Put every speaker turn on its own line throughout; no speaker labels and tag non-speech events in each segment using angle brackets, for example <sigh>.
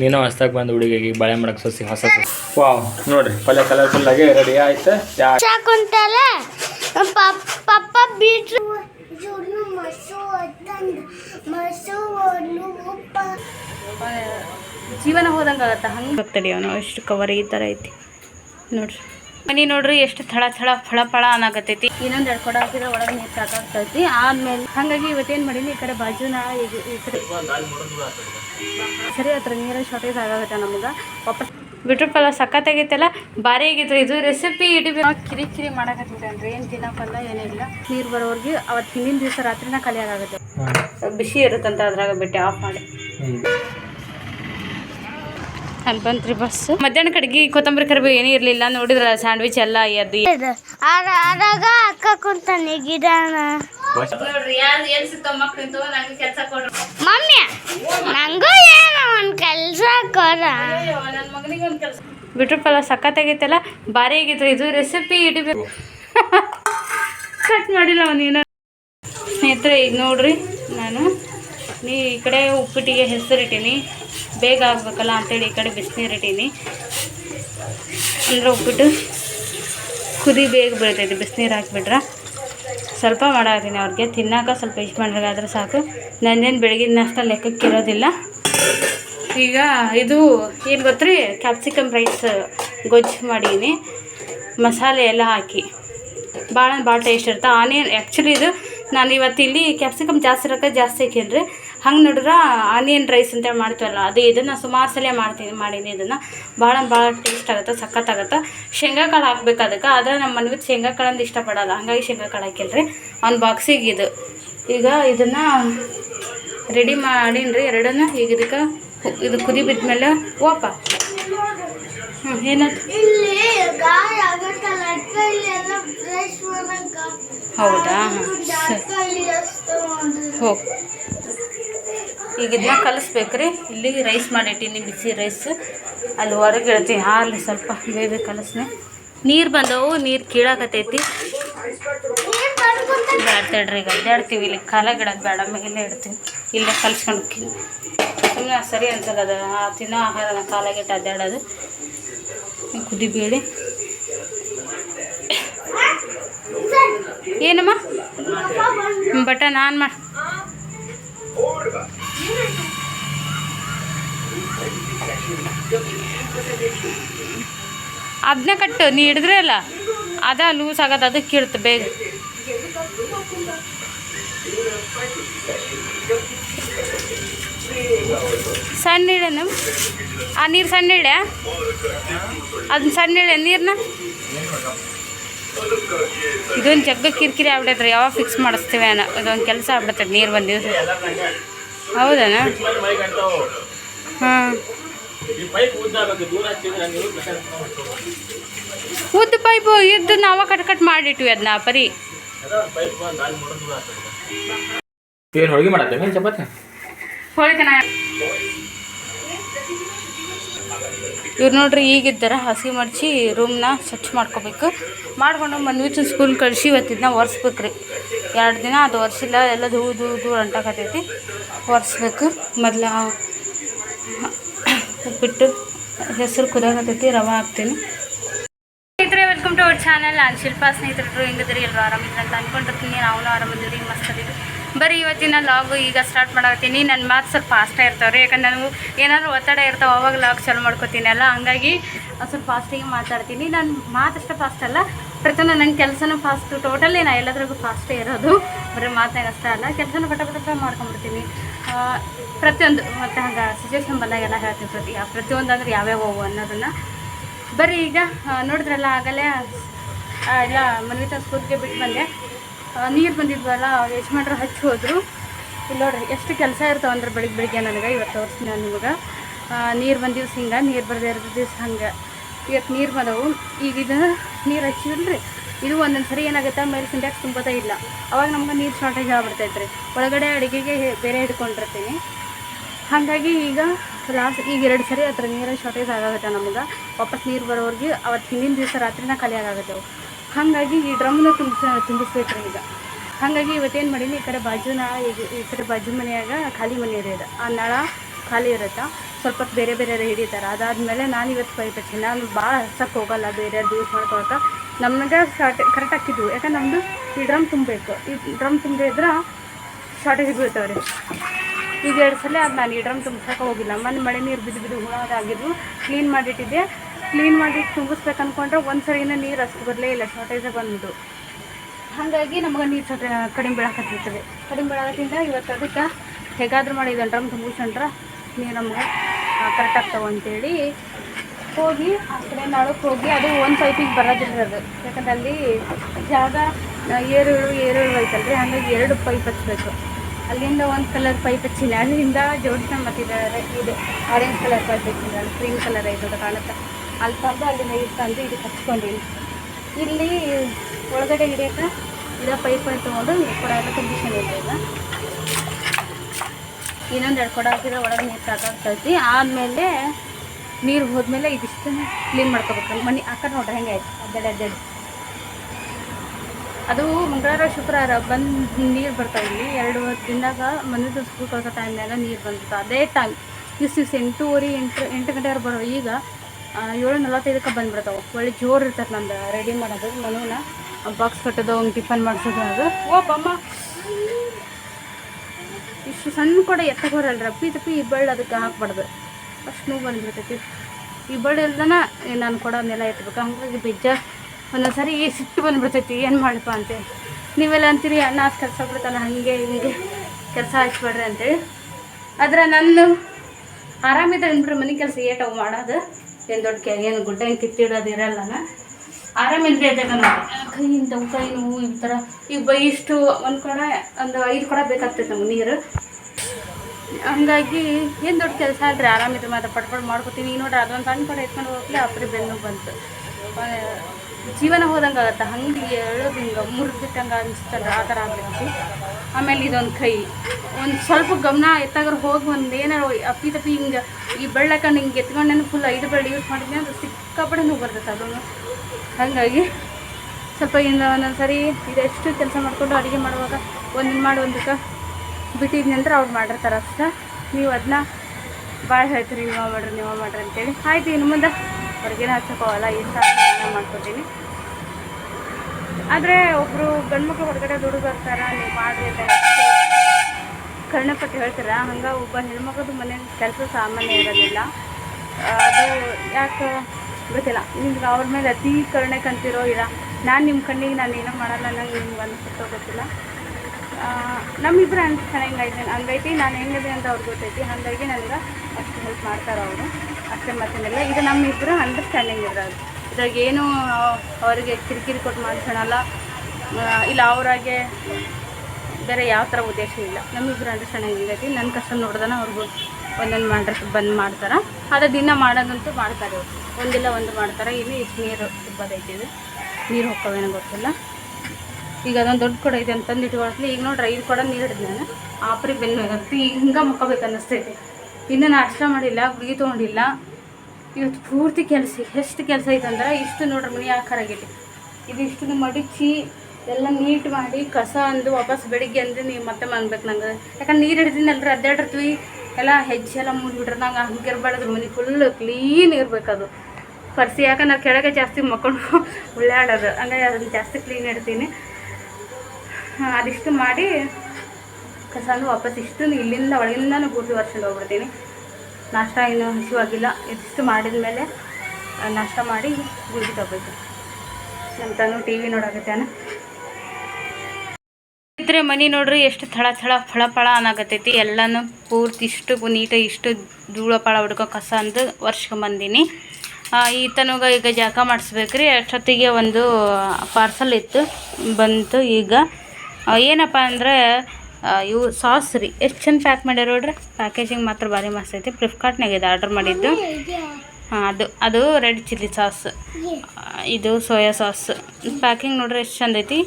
ನೀನು ಹೊಸ್ದಾಗ ಬಂದು ಹುಡುಗಿಗೆ ಬಳೆ ಮಾಡಕ್ಕೆ ಸೊಸಿ ಹೊಸ ವಾವ್ ನೋಡ್ರಿ ಪಲ್ಯ ಕಲರ್ಫುಲ್ ಆಗಿ ರೆಡಿ ಆಯ್ತು
ಕುಂತಲ್ಲ ಪಪ್ಪ ಬೀಟ್ರು
ಜೀವನ ಹೋದಂಗೆ ಆಗತ್ತೆ ಹಂಗೆ ಅವನು ಎಷ್ಟು ಕವರ್ ಈ ಥರ ಐತಿ. ನೋಡ್ರಿ. ಮನೆ ನೋಡ್ರಿ ಎಷ್ಟು ಥಳ ಥಳ ಫಳ ಫಳ ಅನ್ನಾಗತ್ತೈತಿ ಇನ್ನೊಂದು ಎರಡು ಕೊಡ ಹಾಕಿದ್ರೆ ಒಳಗೆ ನೀರು ಸಾಕಾಗ್ತೈತಿ. ಆದ್ಮೇಲೆ ಹಾಗಾಗಿ ಇವತ್ತೇನ್ ಮಾಡೀನಿ ಈ ಕಡೆ ಬಾಜುನ ಈಗ ಈ ಕಡೆ ಸರಿ ಹತ್ರ ನೀರ ಶಾರ್ಟೇಜ್ ಆಗಾಗತ್ತೆ ನಮ್ಗೆ. ವಾಪಸ್ ಬಿಟ್ರು ಪಲ್ಲ ಸಖತ್ತಾಗೈತಲ್ಲ ಭಾರಿ ಆಗಿತ್ತು ಇದು ರೆಸಿಪಿ ಇಡಬೇಕು ಕಿರಿ ಕಿರಿ ಮಾಡಕತ್ತಿದ್ರಿ ಏನು ತಿನ್ನಕ್ಕಲ್ಲ ಏನಿಲ್ಲ ನೀರು ಬರೋರ್ಗೆ ಅವತ್ತು ಹಿಂದಿನ ದಿವಸ ರಾತ್ರಿನ ಕಲಿಯಾಗುತ್ತೆ ಬಿಸಿ ಇರುತ್ತಂತ ಅದ್ರಾಗ ಬಿಟ್ಟೆ ಆಫ್ ಮಾಡಿ. ಅಲ್ಲಿ ಬಂತ್ರಿ ಬಸ್. ಮಧ್ಯಾಹ್ನ ಕಡೆಗೆ ಕೊತ್ತಂಬರಿ ಕರಿಬೇವು ಏನೂ ಇರಲಿಲ್ಲ. ನೋಡಿದ್ರ ಸ್ಯಾಂಡ್ವಿಚ್ ಎಲ್ಲ ಎದ್ದು
ಆದಾಗ ಅಕ್ಕ ಕುಂತಾನೆ ಗಿಡನ.
ಕೊಡ್ರಿ.
ಮಮ್ಮಿ ನಂಗೂ ಏನೋ ಒಂದು ಕೆಲಸ ಕೊಡ.
ನನ್ನ ಮಗನಿಗೆ ಒಂದು ಕೆಲಸ. ಬಿಟ್ರು ಸಖತ್ತಾಗೈತಲ್ಲ ಭಾರಿ ಆಗಿತ್ತು. ಇದು ರೆಸಿಪಿ ಇಡಬೇಕು. ಕಟ್ ಮಾಡಿಲ್ಲ ಅವನೇನ ಸ್ನೇಹಿತರೆ ಈಗ ನೋಡ್ರಿ ನಾನು. ನೀ ಈ ಕಡೆ ಉಪ್ಪಿಟ್ಟಿಗೆ ಹೆಸರಿಟ್ಟೀನಿ ಬೇಗ ಆಗಬೇಕಲ್ಲ ಅಂತೇಳಿ ಈ ಕಡೆ ಬಿಸಿನೀರು ಇಟ್ಟೀನಿ. ಅಂದರೆ ಉಪ್ಪಿಟ್ಟು ಕುದಿ ಬೇಗ ಬೀಳ್ತೈತಿ, ಬಿಸಿನೀರು ಹಾಕಿಬಿಟ್ರೆ. ಸ್ವಲ್ಪ ಮಾಡಾತೀನಿ ಅವ್ರಿಗೆ. ತಿನ್ನಾಕ ಸ್ವಲ್ಪ ಇಷ್ಟು ಮಾಡಿದ್ರೆ ಸಾಕು. ನಂದೇನು ಬೆಳಗಿನ ಲೆಕ್ಕಕ್ಕೆ ಇರೋದಿಲ್ಲ. ಈಗ ಇದು ಏನು ಗೊತ್ತ್ರಿ? ಕ್ಯಾಪ್ಸಿಕಮ್ ರೈಸ್ ಗೊಜ್ಜು ಮಾಡೀನಿ ಮಸಾಲೆ ಎಲ್ಲ ಹಾಕಿ. ಭಾಳ ಭಾಳ ಟೇಸ್ಟ್ ಇರುತ್ತೆ. ಆನಿಯನ್ ಆ್ಯಕ್ಚುಲಿ ಇದು ನಾನು ಇವತ್ತು ಇಲ್ಲಿ ಕ್ಯಾಪ್ಸಿಕಮ್ ಜಾಸ್ತಿ ಇರೋಕೆ ಜಾಸ್ತಿ ಹಾಕಿನ್ರಿ ಹಂಗೆ ನೋಡಿದ್ರೆ ಆನಿಯನ್ ರೈಸ್ ಅಂತ ಮಾಡ್ತೀವಲ್ಲ, ಅದು ಇದನ್ನು ಸುಮಾರು ಸಲ ಮಾಡ್ತೀನಿ ಮಾಡೀನಿ ಇದನ್ನು. ಭಾಳ ಭಾಳ ಟೇಸ್ಟ್ ಆಗುತ್ತೆ ಸಖತ್ತಾಗುತ್ತೆ ಶೇಂಗಾ ಕಾಳು ಹಾಕ್ಬೇಕು ಅದಕ್ಕೆ, ಆದರೆ ನಮ್ಮ ಮನೆಗೆ ಶೇಂಗಾ ಅಂತ ಇಷ್ಟಪಡೋಲ್ಲ ಹಂಗಾಗಿ ಶೇಂಗಾ ಕಾಳು ಹಾಕಿಲ್ರಿ. ಒಂದು ಬಾಕ್ಸಿಗೆ ಇದು. ಈಗ ಇದನ್ನು ರೆಡಿ ಮಾಡೀನಿ ರೀ ಎರಡನ್ನ ಈಗ ಇದಕ್ಕೆ ಇದು ಕುದಿ ಬಿದ್ಮೇಲೆ ಓಪ. ಹ್ಞೂ ಏನಾಯ್ತು
ಇಲ್ಲಿ ಗಾಳಿ ಆಗತ್ತಲ್ಲ ಅದ್ಕೆ ಇಲ್ಲಿ ಎಲ್ಲ ಫ್ರೆಶ್ ಮಾಡಕ
ಹೌದಾ? ಹಾಂ. ಹೋಗಿ ಈಗ ಇದನ್ನ ಕಲಿಸ್ಬೇಕ್ರಿ. ಇಲ್ಲಿ ರೈಸ್ ಮಾಡಿಟ್ಟೀನಿ ಬಿಸಿ ರೈಸ್ ಅಲ್ಲಿ ಹೊರಗೆ ಇಡ್ತೀನಿ ಹಾಲು ಸ್ವಲ್ಪ ಬೇಗ ಕಲಿಸ್ನೆ. ನೀರು ಬಂದವು ನೀರು ಕೀಳಾಕತೈತಿ ಬ್ಯಾಡ ಈಗ ಅಡ್ಡಾಡ್ತೀವಿ ಇಲ್ಲಿ ಕಾಲ ಗಿಡದ ಬೇಡ ಮೇಲೆ ಇಡ್ತೀವಿ ಇಲ್ಲೇ ಕಲ್ಸ್ಕೊಂಡು ಸುಮ್ಮನೆ ಸರಿ ಅನ್ಸಲ್ಲ ಅದು, ಆ ತಿನ್ನೋ ಆಹಾರನ ಕಾಲಾಗಿಟ್ಟು ಅಡ್ಡಾಡೋದು. ಕುದಿಬೇಡಿ. ಏನಮ್ಮ? ಬಟ ನಾನು ಮಾಡಿ. ಅದನ್ನ ಕಟ್ಟು, ನೀ ಹಿಡಿದ್ರೆ ಅಲ್ಲ, ಅದ ಲೂಸ್ ಆಗೋದು, ಅದಕ್ಕೆ ಇಡ್ತು ಬೇಗ. ಸಣ್ಣ ಇಡೇನು ಆ ನೀರು ಸಣ್ಣ ಇಳೆ ಅದನ್ನ ಸಣ್ಣ ಇಳೆ ನೀರನ್ನ ಇದೊಂದು ಜಗ್ಗ ಕಿರಿಕಿರಿ ಆಗ್ಬಿಟ್ಟೈತ್ರಿ ಯಾವಾಗ ಫಿಕ್ಸ್ ಮಾಡಿಸ್ತೀವಿ ಅನ್ನೋ. ಇದೊಂದು ಕೆಲಸ ಆಗ್ಬಿಡ್ತೈತೆ ನೀರು ಬಂದಿದ್ದು ಹೌದನ? ಹಾಂ. ಉದ್ದ ಪೈಪು ಇದ್ದು ನಾವ ಕಟ್ ಕಟ್ ಮಾಡಿಟ್ವಿ ಅದನ್ನ ಪರಿ.
ಏನು ಹೋಳಿಗೆ ಮಾಡತ್ತೆ? ಚಪಾತಿ?
ಹೋಳಿಗೆ ಇವ್ರು ನೋಡ್ರಿ ಈಗಿದ್ದಾರ ಹಸಿ ಮಡ್ಚಿ ರೂಮ್ನ ಸ್ವಚ್ಛ ಮಾಡ್ಕೋಬೇಕು. ಮಾಡ್ಕೊಂಡು ಮನ್ವಿಚನ್ ಸ್ಕೂಲ್ ಕಳಿಸಿ ಇವತ್ತಿದ್ನ ಒರೆಸ್ಬೇಕು ರೀ ಎರಡು ದಿನ ಅದು ಒರೆಸಿಲ್ಲ, ಎಲ್ಲ ಧೂಳು ಧೂಳು ಧೂಳು ಅಂಟಾಕತೈತಿ. ಒರೆಸ್ಬೇಕು. ಮೊದಲ ಉಪ್ಪಿಟ್ಟು, ಹೆಸರು ಕುದಾಕತೈತಿ ರವೆ ಹಾಕ್ತೀನಿ. ಅವರ್ ಚಾನಲ್ ನಾನು ಶಿಲ್ಪಾ ಸ್ನೇಹಿತರು ಹೆಂಗಿದ್ರಿ ಎಲ್ಲರೂ ಆರಾಮಿದ್ರೆ ಅಂತ ಅಂದ್ಕೊಂಡಿರ್ತೀನಿ ನಾವು ಆರಾಮಿದ್ದೀವಿ ಮಸ್ತ್ ಅದೀವಿ. ಬರೀ ಇವತ್ತಿನ ಲಾಗು ಈಗ ಸ್ಟಾರ್ಟ್ ಮಾಡತ್ತೀನಿ ನನ್ನ ಮಾತು ಸ್ವಲ್ಪ ಫಾಸ್ಟಾಗಿ ರೀ. ಯಾಕಂದ್ರೆ ನನಗೂ ಏನಾದರೂ ಒತ್ತಡ ಇರ್ತಾವೆ, ಅವಾಗ ಲಾಗ್ ಚಾಲು ಮಾಡ್ಕೊತೀನಿ ಅಲ್ಲ. ಹಂಗಾಗಿ ಸ್ವಲ್ಪ ಫಾಸ್ಟಿಗೆ ಮಾತಾಡ್ತೀನಿ. ನಾನು ಮಾತಷ್ಟು ಫಾಸ್ಟ್ ಅಲ್ಲ. ಪ್ರತಿಯೊಂದು ನನ್ನ ಕೆಲಸನೂ ಫಾಸ್ಟು ಟೋಟಲಿ ನಾ ಎಲ್ಲದ್ರಿಗೂ ಫಾಸ್ಟೇ ಇರೋದು. ಬರೀ ಅಷ್ಟ ಅಲ್ಲ. ಕೆಲಸನ ಪಟ ಪಟ ಮಾಡ್ಕೊಂಡ್ಬಿಡ್ತೀನಿ ಪ್ರತಿಯೊಂದು, ಮತ್ತು ಹಂಗೆ ಸಿಚುವೇಶನ್ ಬಂದಾಗೆಲ್ಲ ಹೇಳ್ತೀನಿ ಪ್ರತಿ ಪ್ರತಿಯೊಂದು ಅಂದ್ರೆ ಯಾವ್ಯಾವ ಅನ್ನೋದನ್ನು ಬರ್ರಿ, ಈಗ ನೋಡಿದ್ರಲ್ಲ ಆಗಲೇ ಎಲ್ಲ ಮನ್ವಿತ ಸ್ಕೂಲ್ಗೆ ಬಿಟ್ಟು ಬಂದೆ. ನೀರು ಬಂದಿದ್ವಲ್ಲ ಯಜಮಾನ್ರು ಹಚ್ಚಿ ಹೋದರು. ಇಲ್ಲಿ ನೋಡ್ರಿ, ಎಷ್ಟು ಕೆಲಸ ಇರ್ತಾವೆ ಅಂದ್ರೆ ಬೆಳಿಗ್ಗೆ ಬೆಳಿಗ್ಗೆ ನನಗೆ, ಇವತ್ತು ತೋರಿಸ್ತೀನಿ ನಾನು ನಿಮಗೆ. ನೀರು ಬಂದ ದಿವ್ಸ ಹಿಂಗೆ, ನೀರು ಬರದೇ ಇರೋ ದಿವ್ಸ ಹಂಗೆ. ಇವತ್ತು ನೀರು ಬಂದವು. ಈಗ ಇದು ನೀರು ಹಚ್ಚಿಲ್ರಿ ಇದು ಒಂದೊಂದು ಸರಿ ಏನಾಗುತ್ತೆ, ಮೇಲೆ ಸಿಂಟ್ಯಾಕ್ಸ್ ತುಂಬೋದೇ ಇಲ್ಲ. ಅವಾಗ ನಮ್ಗೆ ನೀರು ಶಾರ್ಟೇಜ್ ಆಗ್ಬಿಡ್ತೈತೆ ರೀ ಒಳಗಡೆ ಅಡುಗೆಗೆ ಬೇರೆ ಹಿಡ್ಕೊಂಡಿರ್ತೀನಿ. ಹಾಗಾಗಿ ಈಗ ಲಾಸ್ಟ್ ಈಗ ಎರಡು ಸರಿ ಹತ್ರ ನೀರು ಶಾರ್ಟೇಜ್ ಆಗಾಗುತ್ತೆ ನಮ್ಗೆ. ವಾಪಸ್ ನೀರು ಬರೋರಿಗೆ ಅವತ್ತು ಹಿಂದಿನ ದಿವಸ ರಾತ್ರಿನ ಖಾಲಿ ಹಾಗಾಗಿ ಈ ಡ್ರಮ್ನ ತುಂಬಿಸ, ತುಂಬಿಸ್ಬೇಕ್ರಿ ಈಗ. ಹಾಗಾಗಿ ಇವತ್ತೇನು ಮಾಡೀನಿ, ಈ ಕಡೆ ಬಾಜುನ ಈಗ ಈ ಕಡೆ ಬಾಜು ಮನೆಯಾಗ ಖಾಲಿ ಮನೆ ಇದು ಆ ನಳ ಖಾಲಿ ಇರುತ್ತೆ? ಸ್ವಲ್ಪ ಬೇರೆ ಬೇರೆ ಹಿಡಿತಾರೆ ಅದಾದಮೇಲೆ ನಾನು ಇವತ್ತು ಹಚ್ಚಿ ನಾನು ಭಾಳ ಹಚ್ಚಕ್ಕೆ ಹೋಗಲ್ಲ, ಬೇರೆ ಯೂಸ್ ಮಾಡ್ಕೊಳಕ್ಕೆ ನಮಗೆ ಶಾರ್ಟ್ ಕರೆಕ್ಟ್ ಹಾಕಿದ್ವು ಯಾಕಂದ್ರೆ ನಮ್ಮದು ಈ ಡ್ರಮ್ ತುಂಬಬೇಕು. ಈ ಡ್ರಮ್ ತುಂಬಿದ್ರೆ ಶಾರ್ಟೇಜ್ ಬೀಳ್ತಾವೆ ರೀ ಈಗ ಎರಡು ಸಲ ಅದು ನಾನು ಈ ಡ್ರಮ್ ತುಂಬಿಸೋಕೆ ಹೋಗಿಲ್ಲ. ಮೊನ್ನೆ ಮಳೆ ನೀರು ಬಿದ್ದು ಬಿದ್ದು ಹುಳ ಅದಾಗಿದ್ದು ಕ್ಲೀನ್ ಮಾಡಿಟ್ಟಿದ್ದೆ. ಕ್ಲೀನ್ ಮಾಡಿ ತುಂಬಿಸ್ಬೇಕು ಅಂದ್ಕೊಂಡ್ರೆ ಒಂದು ಸರಿನ ನೀರು ಅಷ್ಟು ಬರಲೇ ಇಲ್ಲ. ಶಾರ್ಟೇಜೇ ಬಂದ್ಬಿಟ್ಟು ಹಾಗಾಗಿ ನಮಗೆ ನೀರು ಸ್ವಲ್ಪ ಕಡಿಮೆ ಬೀಳಕತ್ತಿರ್ತದೆ ಕಡಿಮೆ ಬೀಳೋದ್ರಿಂದ ಇವತ್ತು ಅದಕ್ಕೆ ಹೇಗಾದ್ರೂ ಮಾಡಿ ಇದನ್ನು ಡ್ರಮ್ ತುಂಬಿಸ್ಕೊಂಡ್ರೆ ನೀರು ನಮಗೆ ಕರೆಕ್ಟ್ ಆಗ್ತಾವೆ ಅಂತೇಳಿ ಹೋಗಿ, ಆ ಕಡೆ ನಾಳಕ್ಕೆ ಹೋಗಿ ಅದು ಒಂದು ಪೈಪಿಗೆ ಬರೋದಿಲ್ಲ ಅದು. ಯಾಕಂದ್ರೆ ಅಲ್ಲಿ ಜಾಗ ಏರುಳು ಏರುಳು ಐತಲ್ರಿ ಹಂಗಾಗಿ ಎರಡು ಪೈಪ್ ಹಚ್ಚಬೇಕು ಅಲ್ಲಿಂದ ಒಂದು ಕಲರ್ ಪೈಪ್ ಹಚ್ಚಿಲ್ಲ. ಅಲ್ಲಿಂದ ಜೋಡಿಸ್ಕೊಂಡು ಮತ್ತಿದ್ದಾರೆ ಇದು ಆರೆಂಜ್ ಕಲರ್ ಪೈಪ್ ಹಚ್ಚಿದ್ದಾರೆ. ಕ್ರೀಮ್ ಕಲರ್ ಅದು ಕಾಣುತ್ತೆ. ಅಲ್ಲಿ ತಂದು ಅಲ್ಲಿಂದ ಇದು ತಂದು ಇದಕ್ಕೆ ಹಚ್ಕೊಂಡಿಲ್ಲ ಇಲ್ಲಿ ಒಳಗಡೆ ಹಿಡಿಯೋಕೆ ಇದ ಪೈಪ್ ತೊಗೊಂಡು ಕೊಡ ಎಲ್ಲ ಇದೆ ಈಗ ಇನ್ನೊಂದು ಎರಡು ಕೊಡ ಹಾಕಿದ್ರೆ ಒಳಗೆ ನೀರು ಸಾಕಾಗ್ತೈತಿ ಆದಮೇಲೆ ನೀರು ಹೋದ್ಮೇಲೆ ಇದಿಷ್ಟು ಕ್ಲೀನ್ ಮಾಡ್ಕೋಬೇಕು. ಮನೆ ನೋಡ್ರೆ ನೋಡ್ರಿ, ಹೆಂಗೆ ಆಯ್ತು. ಅಡ್ಡಾಡಿ ಅಡ್ಡಾಡಿ. ಅದು ಮಂಗಳವಾರ ಶುಕ್ರವಾರ ಬಂದು ನೀರು ಬರ್ತಾವೆ ಇಲ್ಲಿ. ಎರಡು ದಿನದಾಗ ಮನೇದು ಸ್ಕೂಲ್ ಕಳ್ಸೋ ಟೈಮ್ನಾಗ ನೀರು ಬಂದಿತ್ತು ಅದೇ ಟೈಮ್ ಇಷ್ಟು ದಿವ್ಸ ಎಂಟೂವರೆ ಎಂಟು ಎಂಟು ಗಂಟೆವರೆಗೆ ಬರೋ ಈಗ ಏಳು ನಲವತ್ತೈದಕ್ಕೆ ಬಂದುಬಿಡ್ತಾವೆ. ಒಳ್ಳೆ ಜೋರು ಇರ್ತದೆ ನಂದು ರೆಡಿ ಮಾಡೋದು, ಮನೂನ. ಬಾಕ್ಸ್ ಕಟ್ಟೋದು, ಅವ್ನು ಟಿಫನ್ ಮಾಡಿಸೋದು, ಅದು. ಓ ಇಷ್ಟು ಸಣ್ಣ ಕೂಡ ಎತ್ತಕ್ಕೆ ಬರಲ್ಲ ರಪ್ಪಿ ತಪ್ಪಿ ಈ ಬಳ್ಳಿ ಅದಕ್ಕೆ ಹಾಕ್ಬಾರ್ದು. ಅಷ್ಟು ನೋವು ಬಂದುಬಿಡ್ತೈತಿ. ಈ ಬಳ್ಳಿ ಇಲ್ದನ ನಾನು ಕೊಡೋನೆಲ್ಲ ಎತ್ತಬೇಕು ಹಂಗಾಗಿ ಬಿಜ್ಜ ಒಂದೊಂದು ಸರಿ ಸಿಟ್ಟು ಬಂದುಬಿಡ್ತೈತಿ, ಏನು ಮಾಡಪ್ಪ ಅಂತೇಳಿ ನೀವೆಲ್ಲ ಅಂತೀರಿ ಅನ್ನ ಕೆಲಸ ಬಿಡ್ತಲ್ಲ ಹಾಗೆ ಹಿಂಗೆ ಕೆಲಸ ಹಚ್ಬೇಡ್ರಿ ಅಂತೇಳಿ ಆದ್ರೆ ನನ್ನ ಆರಾಮಿದ್ರೆ ಅಂದ್ಬಿಟ್ರೆ ಮನೆ ಕೆಲಸ ಏಟವು ಮಾಡೋದು. ಏನು ದೊಡ್ಡ ಏನು ಗುಡ್ಡ, ಏನು ಕಿತ್ತಿಡೋದು ಇರಲ್ಲನ. ಆರಾಮಿದ್ರೆ ಇದ್ದಾಗ ಕೈ ಇಂಥವು ಕೈ ನೋವು ಈ ಥರ. ಈಗ ಬೈ ಇಷ್ಟು ಒಂದು ಕೊಡ, ಒಂದು ಐದು ಕೊಡ ಬೇಕಾಗ್ತೈತೆ ನಮ್ಗೆ ನೀರು. ಹಂಗಾಗಿ ಏನು ದೊಡ್ಡ ಕೆಲಸ ಅಲ್ರಿ ಆರಾಮಿದ್ರೆ ಮಾತ್ರ ಪಟ್ಪಟ್ ಪಟ್ ಮಾಡ್ಕೊತೀವಿ. ಈಗ ನೋಡ್ರಿ, ಅದೊಂದು ಸಣ್ಣ ಕೊಡ ಎತ್ಕೊಂಡು ಹೋಗ್ಲಿ, ಅಪ್ರಿ ಬೆನ್ನು ಬಂತು. ಜೀವನ ಹೋದಂಗೆ ಆಗತ್ತೆ. ಹಂಗೆ ಎಳೋದು ಹಿಂಗೆ ಮುರಿದಿಟ್ಟಂಗೆ ಅನಿಸ್ತಲ್ಲ ಆ ಥರ ಆಗ್ತೈತಿ ಆಮೇಲೆ ಇದೊಂದು ಕೈ. ಒಂದು ಸ್ವಲ್ಪ ಗಮನ ಎತ್ತಾಗ್ರ ಹೋಗಿ ಒಂದು ಏನಾರು ಅಪ್ಪಿ ತಪ್ಪಿ ಹಿಂಗೆ ಈ ಬೆಳ್ಳಕಂಡು ಹಿಂಗೆ ಎತ್ಕೊಂಡು ಫುಲ್ ಐದು ಬೆಳ್ಳಿ ಯೂಸ್ ಮಾಡಿದ್ನಿ. ಅಂದ್ರೆ ಸಿಕ್ಕಾಪಟ್ಟೆ ನೋವು ಬರ್ತೈತೆ ಅದನ್ನು ಹಾಗಾಗಿ ಸ್ವಲ್ಪ ಇನ್ನು ಒಂದೊಂದು ಸರಿ ಇದೆಷ್ಟು ಕೆಲಸ ಮಾಡಿಕೊಂಡು ಅಡುಗೆ ಮಾಡುವಾಗ ಒಂದಿನ ಮಾಡಿ ಒಂದಕ್ಕೆ ಬಿಟ್ಟಿದ ನಂತರ ಅವ್ರು ಮಾಡಿರ್ತಾರೆ ಅಷ್ಟ. ನೀವು ಅದನ್ನ ಭಾಳ ಹೇಳ್ತೀರಿ, ನೀವು ಮಾಡ್ರಿ ನೀವು ಮಾಡ್ರಿ ಅಂತೇಳಿ. ಆಯ್ತು ಇನ್ನು ಮುಂದೆ. ಹೊರಗೇನು ಹಚ್ಚಕ್ಕೋಗಲ್ಲ ಸಹ ನಾನು ಮಾಡ್ಕೊತೀನಿ. ಆದರೆ ಒಬ್ಬರು ಗಂಡ್ಮಕ್ಳು ಹೊರಗಡೆ ದುಡ್ಡು ಬರ್ತಾರ, ನೀವು ಮಾಡಿರಿ ಅಂತ ಕರ್ಣಪಟ್ಟು ಹೇಳ್ತಾರೆ, ಹಂಗೆ ಒಬ್ಬ ಹೆಣ್ಮಕ್ಳದ್ದು ಮನೆ ಕೆಲಸ ಸಾಮಾನ್ಯ ಇರೋದಿಲ್ಲ. ಅದು ಯಾಕೆ ಗೊತ್ತಿಲ್ಲ. ನಿಮ್ಗೆ ಅವ್ರ ಮೇಲೆ ಅತೀ ಕರುಣೆ ಕಂತಿರೋ ಇಲ್ಲ ನಾನು ನಿಮ್ಮ ಕಣ್ಣಿಗೆ ನಾನು ಏನೋ ಮಾಡಲ್ಲ ನಂಗೆ ನಿಮ್ಗೆ ಅನಿಸುತ್ತೋ ಗೊತ್ತಿಲ್ಲ. ಅಂತ ಅಂಡರ್ಸ್ಟ್ಯಾಂಡಿಂಗ್ ಐತೆ ಹಂಗೈತಿ ನಾನು ಹೆಂಗಿದೆ ಅಂತ ಅವ್ರಿಗೆ ಗೊತ್ತೈತಿ. ಹಂಗಾಗಿ ನನಗೆ ಅಷ್ಟು ಹೆಲ್ಪ್ ಮಾಡ್ತಾರೆ ಅವರು. ಅಷ್ಟೇ ಮತ್ತೇನಿಲ್ಲ. ಇದು ನಮ್ಮಿಬ್ಬರು ಅಂಡರ್ಸ್ಟ್ಯಾಂಡಿಂಗ್ ಇರೋದು. ಇದ್ರಾಗ ಏನು ಅವರಿಗೆ ಕಿರಿಕಿರಿ ಕೊಟ್ಟು ಮಾಡ್ಸೋಣಲ್ಲ. ಇಲ್ಲ ಅವ್ರಾಗೆ ಬೇರೆ ಯಾವ ಥರ ಉದ್ದೇಶ ಇಲ್ಲ. ನಮ್ಮಿಬ್ಬರು ಅಂಡರ್ಸ್ಟ್ಯಾಂಡಿಂಗ್ ಇರ್ತೈತಿ ನನ್ನ ಕಷ್ಟ ನೋಡ್ದಾನ ಅವ್ರಿಗೂ ಒಂದೊಂದು ಮಾಡ್ರೆ ಬಂದು ಮಾಡ್ತಾರೆ. ಆದರೆ ದಿನ ಮಾಡೋದಂತೂ ಮಾಡ್ತಾರೆ ಒಂದಿಲ್ಲ ಒಂದು ಮಾಡ್ತಾರೆ. ಇಲ್ಲಿ ಇಷ್ಟು ನೀರು ತುಂಬ ನೀರು ಹೋಗ್ತವೇನೋ ಗೊತ್ತಿಲ್ಲ. ಈಗ ಅದೊಂದು ದೊಡ್ಡ ಕೊಡ ಇದೆ ಅಂತಂದು ಇಟ್ಕೊಳತ್ಲಿ. ಈಗ ನೋಡ್ರಿ, ಐದು ಕೊಡ ನೀರು ಹಿಡಿದು ನಾನು. ಆಪ್ರಿ ಬೆನ್ನು ಹೋಗತ್ತೆ ಈಗ ಹಿಂಗೆ ಮುಕ್ಕೋಬೇಕು ಅನ್ನಿಸ್ತೈತಿ. ಇನ್ನೂ ನಾಷ್ಟ ಮಾಡಿಲ್ಲ, ಗುಳಿಗೆ ತೊಗೊಂಡಿಲ್ಲ. ಇವತ್ತು ಪೂರ್ತಿ ಕೆಲಸ, ಎಷ್ಟು ಕೆಲಸ ಐತೆ ಅಂದ್ರೆ ಇಷ್ಟು ನೋಡ್ರಿ ಮನೆ ಆಕಾರ ಆಗೈತಿ. ಇದು ಇಷ್ಟನ್ನು ಮಡಿಚಿ ಎಲ್ಲ ನೀಟ್ ಮಾಡಿ ಕಸ ಅಂದು ವಾಪಸ್ ಬೆಳಿಗ್ಗೆ ಅಂದ್ರೆ ನೀವು ಮತ್ತೆ ಮಾಡ್ಬೇಕು ನಂಗೆ. ಯಾಕಂದ್ರೆ ನೀರು ಹಿಡಿದಿನಲ್ರಿ ಅಡ್ಡಾಡಿರ್ತೀವಿ ಎಲ್ಲ ಹೆಜ್ಜೆ ಎಲ್ಲ ಮುಂದ್ಬಿಟ್ರೆ ನಂಗೆ ಹಂಗೆ ಇರಬಾರ್ದು ಮನೆ ಫುಲ್ ಕ್ಲೀನ್ ಇರಬೇಕದು ಅದು. ಪರ್ಸಿ ಯಾಕಂದ್ರೆ ಕೆಳಗೆ ಜಾಸ್ತಿ ಮಕ್ಕೊಂಡು <laughs> ಉಳ್ಳಾಡೋದು. ಹಂಗಾಗಿ ಅದನ್ನು ಜಾಸ್ತಿ ಕ್ಲೀನ್ ಇಡ್ತೀನಿ. ಅದಿಷ್ಟು ಮಾಡಿ ಕಸಾನು ವಾಪಸ್ ಇಷ್ಟು ಇಲ್ಲಿಂದ ಒಳಗಿಂದನೂ ಪೂರ್ತಿ ವರ್ಷ ಹೋಗ್ಬಿಡ್ತೀನಿ. ನಾಷ್ಟ ಇನ್ನೂ ಹಸಿವಾಗಿಲ್ಲ. ಇದಿಷ್ಟು ಮಾಡಿದ ಮೇಲೆ ನಾಷ್ಟ ಮಾಡಿ ಗುಡಿ ತಗೋಬೇಕು. ನಮ್ಮ ತನು ಟಿ ವಿ ನೋಡಕತ್ತಾನ. ಇದ್ರೆ ಮನೆ ನೋಡ್ರಿ, ಎಷ್ಟು ಥಳ ಥಳ ಫಳ ಫಳ ಅನ್ನಾಗತ್ತೈತಿ ಎಲ್ಲನೂ ಪೂರ್ತಿ ಇಷ್ಟು ನೀಟಾಗಿ ಇಷ್ಟು ಧೂಳ ಪಳ ಹುಡ್ಕೋ ಕಸ ಅಂದು ವರ್ಷಕ್ಕೆ ಈ ತನಗ ಈಗ ಜಳಕ ಮಾಡಿಸ್ಬೇಕ್ರಿ. ಅಷ್ಟೊತ್ತಿಗೆ ಒಂದು ಪಾರ್ಸಲ್ ಇತ್ತು. ಬಂತು ಈಗ. ಏನಪ್ಪ ಅಂದ್ರೆ ಇವು ಸಾಸ್ ರೀ. ಎಷ್ಟು ಚಂದ ಪ್ಯಾಕ್ ಮಾಡ್ಯಾರ ನೋಡ್ರಿ? ಪ್ಯಾಕೇಜಿಂಗ್ ಮಾತ್ರ ಭಾರಿ ಮಸ್ತ್ ಐತಿ. ಫ್ಲಿಪ್ಕಾರ್ಟ್ನಾಗ ಇದು ಆರ್ಡರ್ ಮಾಡಿದ್ದು. ಹಾಂ, ಅದು ಅದು ರೆಡ್ ಚಿಲ್ಲಿ ಸಾಸ್ ಇದು ಸೋಯಾ ಸಾಸ್ ಪ್ಯಾಕಿಂಗ್ ನೋಡ್ರಿ ಎಷ್ಟು ಚಂದ ಐತಿ.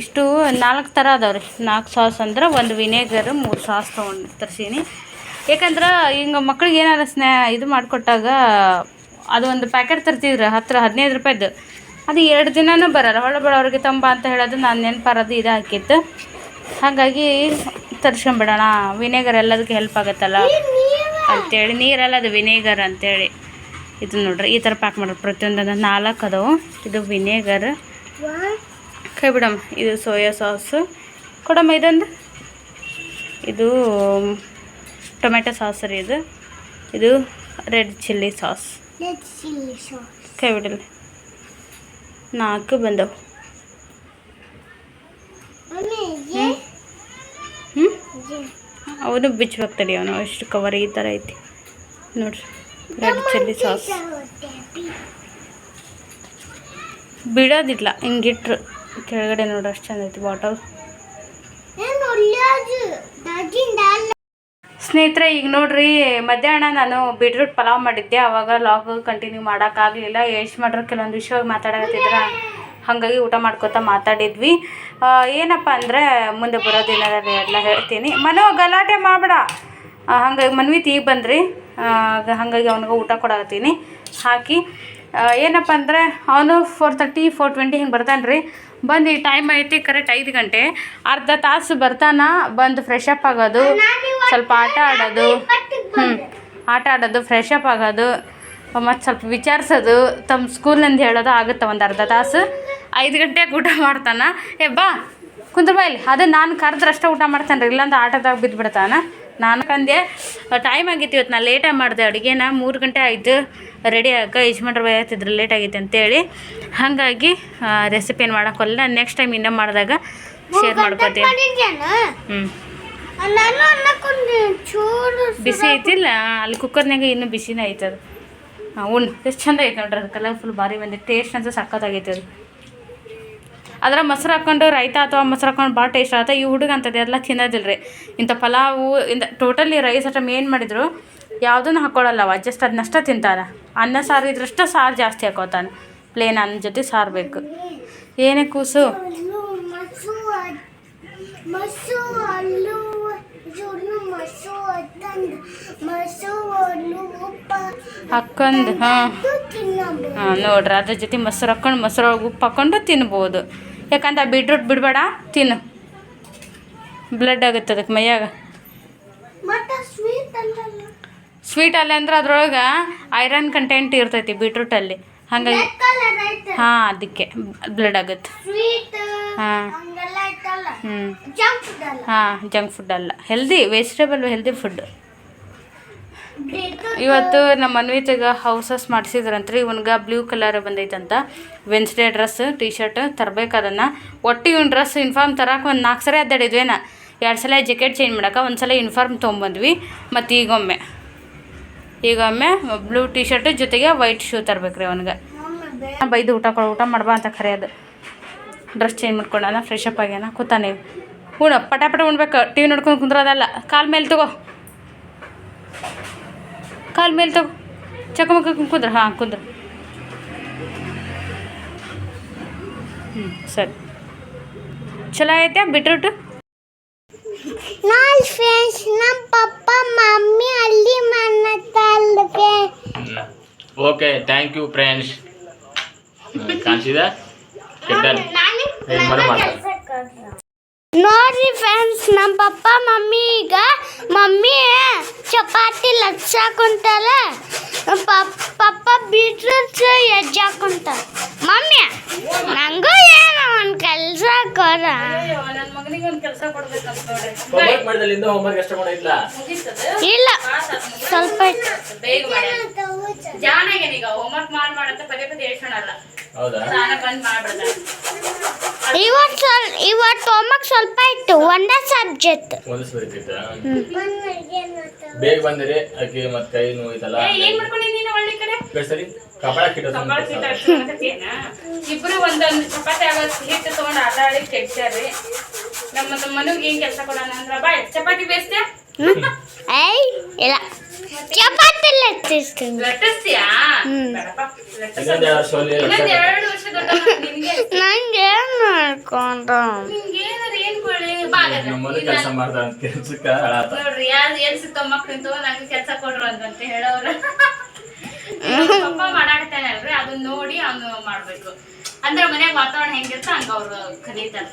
ಇಷ್ಟು ನಾಲ್ಕು ಥರ ಅದಾವೆ ರೀ. ನಾಲ್ಕು ಸಾಸ್ ಅಂದ್ರೆ ಒಂದು ವಿನೇಗರ್ ಮೂರು ಸಾಸ್ ತೊಗೊಂಡು ತರಿಸೀನಿ. ಯಾಕಂದ್ರೆ ಹಿಂಗೆ ಮಕ್ಳಿಗೆ ಏನಾರ ಸ್ನ್ಯಾ ಇದು ಮಾಡಿಕೊಟ್ಟಾಗ ಅದು ಒಂದು ಪ್ಯಾಕೆಟ್ ತರ್ತಿದ್ರು ಹತ್ತಿರ ಹದಿನೈದು ರೂಪಾಯ್ದು. ಅದು ಎರಡು ದಿನನೂ ಬರಲ್ಲ. ಹೊಳೆ ಬರೋರಿಗೆ ತಂಬ ಅಂತ ಹೇಳೋದು ನಾನು ನೆನಪಾರದು ಇದು ಹಾಕಿತ್ತು ಹಾಗಾಗಿ ತರ್ಸ್ಕೊಂಬಿಡೋಣ. ವಿನೇಗರ್ ಎಲ್ಲದಕ್ಕೆ ಹೆಲ್ಪ್ ಆಗುತ್ತಲ್ಲ? ಅಂತೇಳಿ ನೀರಲ್ಲ ಅದು ವಿನೇಗರ್ ಅಂತೇಳಿ. ಇದು ನೋಡ್ರಿ ಈ ಥರ ಪ್ಯಾಕ್ ಮಾಡ್ರಿ ಪ್ರತಿಯೊಂದೊಂದು ನಾಲ್ಕು ಅದಾವು. ಇದು ವಿನೇಗರ್. ಕೈ ಬಿಡಮ್ಮ ಇದು ಸೋಯಾ ಸಾಸು. ಕೊಡಮ್ಮ ಇದೊಂದು. ಇದು ಟೊಮೆಟೊ ಸಾಸ್ ರೀ ಇದು. ಇದು ರೆಡ್ ಚಿಲ್ಲಿ ಸಾಸ್. ಕೈ ಬಿಡಲ್ಲ ನಾಲ್ಕು ಬಂದವು. ಹ್ಞೂ. ಅವನು ಬಿಚ್ಚಬೇಕು ತಡಿ ಅವನು ಎಷ್ಟು ಕವರ್ ಈ ಥರ ಐತಿ. ನೋಡ್ರಿ ರೆಡ್ ಚಿಲ್ಲಿ ಸಾಸ್. ಬಿಡೋದಿಲ್ಲ ಹಿಂಗಿಟ್ರು ಕೆಳಗಡೆ ನೋಡ್ರಿ ಅಷ್ಟು ಚಂದ ಐತಿ ಬಾಟಲ್
ಏನು ಒಳ್ಳೆಯದು daginda ಅಲ್ಲ
ಸ್ನೇಹಿತರೆ, ಈಗ ನೋಡ್ರಿ, ಮಧ್ಯಾಹ್ನ ನಾನು ಬೀಟ್ರೂಟ್ ಪಲಾವ್ ಮಾಡಿದ್ದೆ. ಅವಾಗ ಲಾಗ್ ಕಂಟಿನ್ಯೂ ಮಾಡೋಕ್ಕಾಗಲಿಲ್ಲ. ಎಷ್ಟು ಮಾಡ್ರೆ ಕೆಲವೊಂದು ವಿಷಯವಾಗಿ ಮಾತಾಡಕತ್ತಿದ್ರ. ಹಾಗಾಗಿ ಊಟ ಮಾಡ್ಕೊತಾ ಮಾತಾಡಿದ್ವಿ. ಏನಪ್ಪ ಅಂದರೆ, ಮುಂದೆ ಬರೋ ದಿನದಲ್ಲಿ ಎಲ್ಲ ಹೇಳ್ತೀನಿ. ಮನೋ, ಗಲಾಟೆ ಮಾಡಬೇಡ. ಹಾಗಾಗಿ ಮನ್ವಿತ್ ಈಗ ಬಂದ್ರಿ. ಹಾಗಾಗಿ ಅವ್ನಿಗೆ ಊಟ ಕೊಡಕತ್ತೀನಿ. ಹಾಕಿ. ಏನಪ್ಪ ಅಂದರೆ, ಅವನು ಫೋರ್ ತರ್ಟಿ ಫೋರ್ ಟ್ವೆಂಟಿ ಹಿಂಗೆ ಬರ್ತಾನೆ ರೀ ಬಂದು ಟೈಮ್ ಐತಿ ಕರೆಕ್ಟ್ ಐದು ಗಂಟೆ. ಅರ್ಧ ತಾಸು ಬರ್ತಾನ ಬಂದು ಫ್ರೆಶ್ ಅಪ್ ಆಗೋದು ಸ್ವಲ್ಪ ಆಟ ಆಡೋದು. ಹ್ಞೂ ಆಟ ಆಡೋದು ಫ್ರೆಶ್ ಅಪ್ ಆಗೋದು ಮತ್ತು ಸ್ವಲ್ಪ ವಿಚಾರಿಸೋದು ತಮ್ಮ ಸ್ಕೂಲಿಂದ ಹೇಳೋದು ಆಗುತ್ತೆ ಒಂದು ಅರ್ಧ ತಾಸು. ಐದು ಗಂಟೆಗೆ ಊಟ ಮಾಡ್ತಾನೆ ಏ ಬಾ ಕುಂದ್ರ ಬಾ ಇಲ್ಲಿ ಅದು ನಾನು ಕರೆದ್ರಷ್ಟೇ ಊಟ ಮಾಡ್ತಾನೆ ರೀ ಇಲ್ಲಾಂದ್ರೆ ಆಟದಾಗ ಬಿದ್ದುಬಿಡ್ತಾನೆ ನಾನು ಕಂದೆ ಟೈಮ್ ಆಗಿತ್ತು ಇವತ್ತು ನಾನು ಲೇಟಾಗಿ ಮಾಡಿದೆ ಅಡುಗೆನ. ಮೂರು ಗಂಟೆ ಆಯಿತು. ರೆಡಿ ಆಗ ಯಜಮಾನ್ರು ಬೈತಿದ್ರು ಲೇಟ್ ಆಗೈತೆ ಅಂತೇಳಿ. ಹಾಗಾಗಿ ರೆಸಿಪಿ ಏನು ಮಾಡೋಕ್ಕೋಲ್ಲ ನೆಕ್ಸ್ಟ್ ಟೈಮ್ ಇನ್ನೂ ಮಾಡಿದಾಗ ಶೇರ್ ಮಾಡ್ಕೊತೀನಿ. ಹ್ಞೂ ಬಿಸಿ ಐತಿಲ್ಲ. ಅಲ್ಲಿ ಕುಕ್ಕರ್ನಾಗ ಇನ್ನೂ ಬಿಸಿನೇ ಐತದು. ಹಾಂ ಉಣ್ಣು ಎಷ್ಟು ಚಂದ ಐತೆ ನೋಡ್ರಿ ಅದು ಕಲರ್ಫುಲ್ ಭಾರಿ ಬಂದಿದೆ ಟೇಸ್ಟ್ ಅಂತೂ ಸಖತ್ತಾಗೈತೆ ಅದು. ಅದ್ರ ಮೊಸರು ಹಾಕ್ಕೊಂಡು ರೈತ ಅಥವಾ ಮೊಸರು ಹಾಕೊಂಡು ಭಾಳ ಟೇಸ್ಟ್ ಆಗುತ್ತೆ. ಈ ಹುಡುಗ ಎಲ್ಲ ತಿನ್ನೋದಿಲ್ಲ ರೀ ಇಂಥ ಪಲಾವು ಇಂದ ಟೋಟಲಿ ರೈಸ್ ಐಟಮ್ ಏನು ಮಾಡಿದ್ರು. ಯಾವುದನ್ನು ಹಾಕ್ಕೊಳ್ಳಲ್ಲವ ಜಸ್ಟ್ ಅದನ್ನಷ್ಟ ತಿಂತಾನೆ ಅನ್ನ ಸಾರು ಇದ್ರಷ್ಟು ಸಾರು ಜಾಸ್ತಿ ಹಾಕೋತಾನೆ. ಪ್ಲೇನ್ ಅನ್ನ ಜೊತೆ ಸಾರು ಬೇಕು. ಏನೇ ಕೂಸು. ಹಾಕ್ಕೊಂಡು, ಹಾಂ. ಹಾಂ, ನೋಡ್ರಿ, ಅದ್ರ ಜೊತೆ ಮೊಸರು ಹಾಕ್ಕೊಂಡು, ಮೊಸರೊಳಗೆ ಉಪ್ಪು ಹಾಕ್ಕೊಂಡು ತಿನ್ಬೋದು. ಯಾಕಂದ್ರೆ ಬೀಟ್ರೂಟ್ ಬಿಡಬೇಡ ತಿನ್ನು. ಬ್ಲಡ್ ಆಗುತ್ತೆ ಅದಕ್ಕೆ ಮೈಯಾಗ.
ಸ್ವೀಟ್
ಅಲ್ಲ ಅಂದ್ರೆ ಅದ್ರೊಳಗೆ ಐರನ್ ಕಂಟೆಂಟ್ ಇರ್ತೈತಿ ಬೀಟ್ರೂಟಲ್ಲಿ ಹಾಗಾಗಿ ಹಾಂ ಅದಕ್ಕೆ ಬ್ಲಡ್ ಆಗುತ್ತೆ. ಹಾಂ. ಹ್ಞೂ ಹಾಂ ಜಂಕ್ ಫುಡ್ ಅಲ್ಲ. ಹೆಲ್ದಿ ವೆಜಿಟೇಬಲ್ ಹೆಲ್ದಿ ಫುಡ್ ಇವತ್ತು ನಮ್ಮ ಮನ್ವಿತಿಗೆ ಹೌಸಸ್ ಮಾಡಿಸಿದ್ರಂತ್ರಿ. ಇವನ್ಗೆ ಬ್ಲೂ ಕಲರ್ ಬಂದೈತಂತ. ವೆನ್ಸ್ಡೇ ಡ್ರೆಸ್ ಟಿ ಶರ್ಟ್ ತರಬೇಕು ಅದನ್ನು. ಒಟ್ಟು ಇವ್ನ ಡ್ರೆಸ್ ಇನ್ಫಾರ್ಮ್ ತರಕ್ಕೆ ಒಂದು ನಾಲ್ಕು ಸಲ ಅದ್ದಾಡಿದ್ವೇನ? ಎರಡು ಸಲ ಜಾಕೆಟ್ ಚೇಂಜ್ ಮಾಡಕ್ಕೆ ಒಂದು ಸಲ ಯೂನಿಫಾರ್ಮ್ ತೊಗೊಂಬಂದ್ವಿ ಮತ್ತು ಈಗೊಮ್ಮೆ. ಈಗೊಮ್ಮೆ ಬ್ಲೂ ಟಿ ಶರ್ಟ್ ಜೊತೆಗೆ ವೈಟ್ ಶೂ ತರಬೇಕ್ರಿ ಅವನಿಗೆ. ಬೈದು ಊಟ ಕೊಡು, ಊಟ ಮಾಡ್ಬಾ ಅಂತ ಕರೆಯೋದು ಡ್ರೆಸ್ ಚೇಂಜ್ ಮಾಡ್ಕೊಂಡಾನ ಫ್ರೆಶ್ ಅಪ್ ಆಗ್ಯಾನ, ಕೂತಾನೆ ಉಣ ಪಟಾಪಟ ಪಟ ಉಣ್ಬೇಕು. ಟಿ ವಿ ನೋಡ್ಕೊಂಡು ಕುಂದ್ರೋದಲ್ಲ. ಕಾಲ್ ಮೇಲೆ ತಗೋ. ಕಾಲ್ ಮೇಲೆ ತಗೋ ಚಕಮಕ ಕುಂದ್ರ ಹಾಂ ಕುಂದ್ರ ಹ್ಞೂ ಸರಿ ಚಲೋ ಐತೆ ಬಿಟ್ರುಟು
ನಾಲ್ ಫ್ರೆಂಡ್ಸ್ ನಮ್ಮ ಪಪ್ಪ ಮಮ್ಮಿ ಅಲ್ಲಿ ಮನ್ನತ್ತಲ್ವೇ
ಓಕೆ ಥ್ಯಾಂಕ್ ಯು ಫ್ರೆಂಡ್ಸ್ ಕಾಣಿಸಿದ ಕೆಟ್ಟನ್ ಏನು ಮಾಡೋ ಮಾತಾಡ
ನೋಡ್ರಿ ಫ್ರೆಂಡ್ಸ್ ನಮ್ಮ ಪಪ್ಪ ಮಮ್ಮಿ ಈಗ ಮಮ್ಮಿ ಚಪಾತಿ ಲಟ್ಸಾಕುಂತಾರ ಪಪ್ಪ ಬೀಟ್ರೂಟ್ ಎಜ್ಜಾಕುಂತ ಮಮ್ಮಿ ನಂಗೂ ಏನು ಒಂದು ಕೆಲಸ ಕೊಡ.
ನನ್ನ ಮಗನಿಗೆ ಒಂದು ಕೆಲಸ ಕೊಡ್ಬೇಕಂತ ನೋಡ್ರಿ.
ಹೋಮ್ವರ್ಕ್ ಮಾಡಿದಲ್ಲಿಂದ ಹೋಮ್ವರ್ಕ್ ಅಷ್ಟ ಮಾಡಿಲ್ಲ
ಇಲ್ಲ ಸ್ವಲ್ಪ
ಜಾನಾಗೇನೀಗ ಹೋಮ್ವರ್ಕ್ ಮಾಡಿ. ಮಾಡಂತ ಪದೇ ಪದೇ
ಹೇಳ್ಕೊಳಲ್ಲ
ಸ್ನಾನ ಬಂದ್ ಮಾಡ್ಬಿಡ್ತಾನೆ
ಇವತ್ತು ಸ್ವಲ್ಪ ಇವತ್ತು ಹೋಮ್ವರ್ಕ್ ಸ್ವಲ್ಪ ಇತ್ತು ಒಂದೇ ಸಬ್ಜೆಕ್ಟ್
ಹೊಲಿಸ್ಬೇಕಿತ್ತ ಬೇಗ ಬಂದಿರಿ ಅಕ್ಕಿ ಮತ್ತೆ ಕೈ ನೋಯ್ತಲ್ಲ?
ಏನ್ ಮಾಡ್ಕೊಂಡಿದ್ದೀನಿ ನೀನು ಒಳ್ಳೆ ಕಡೆ?
ಸರಿ ಕಪಾಳ ಕಿಟ್ಟೋ
ಕಪಾಳ ಶೀಟ್ ಇಬ್ರು ಒಂದೊಂದು ಚಪಾತಿ ಆಗೋ ಹಿಟ್ಟು ತಗೊಂಡು ಆಟ ಆಡಿ ನಮ್ಮ ಮನೆಗೆ ಏನ್ ಕೆಲಸ ಕೊಡೋಣ ಅಂದ್ರ ಬಾಯ್ ಚಪಾತಿ ಬೇಯಿಸ್ತೆ
ಏಯ್ ಇಲ್ಲ. ಚಪಾತಿ ಲಟ್ಟಿಸ್ತೀನಿ
ಲಟ್ಟಿಸ್ತೀಯಾ
ಎರಡು ವರ್ಷ
ದೊಡ್ಡ
ನಂಗೆ ಏನು ಮಾಡ್ಕೊಂಡು
ಏನ್
ಕೆಲಸ ಮಾಡ್ದ ಕೆಲ್ಸಕ್ಕ
ನೋಡ್ರಿ ಯಾರು ಎಲ್ ಸಿಗ್ತಾವ ಮಕ್ಳು ನಂಗೆ ಕೆಲಸ ಕೊಡ್ರು ಅಂತ ಹೇಳೋರು. ಪಪ್ಪ ಮಾಡಾಕ್ತಾನಲ್ರಿ ಅದನ್ನ ನೋಡಿ ಅವ್ನು ಮಾಡ್ಬೇಕು. ಅಂದ್ರೆ ಮನ್ಯಾಗ ವಾತಾವರಣ ಹೆಂಗಿರ್ತ ಹಂಗ ಅವ್ರು ಕಲಿತಾರೆ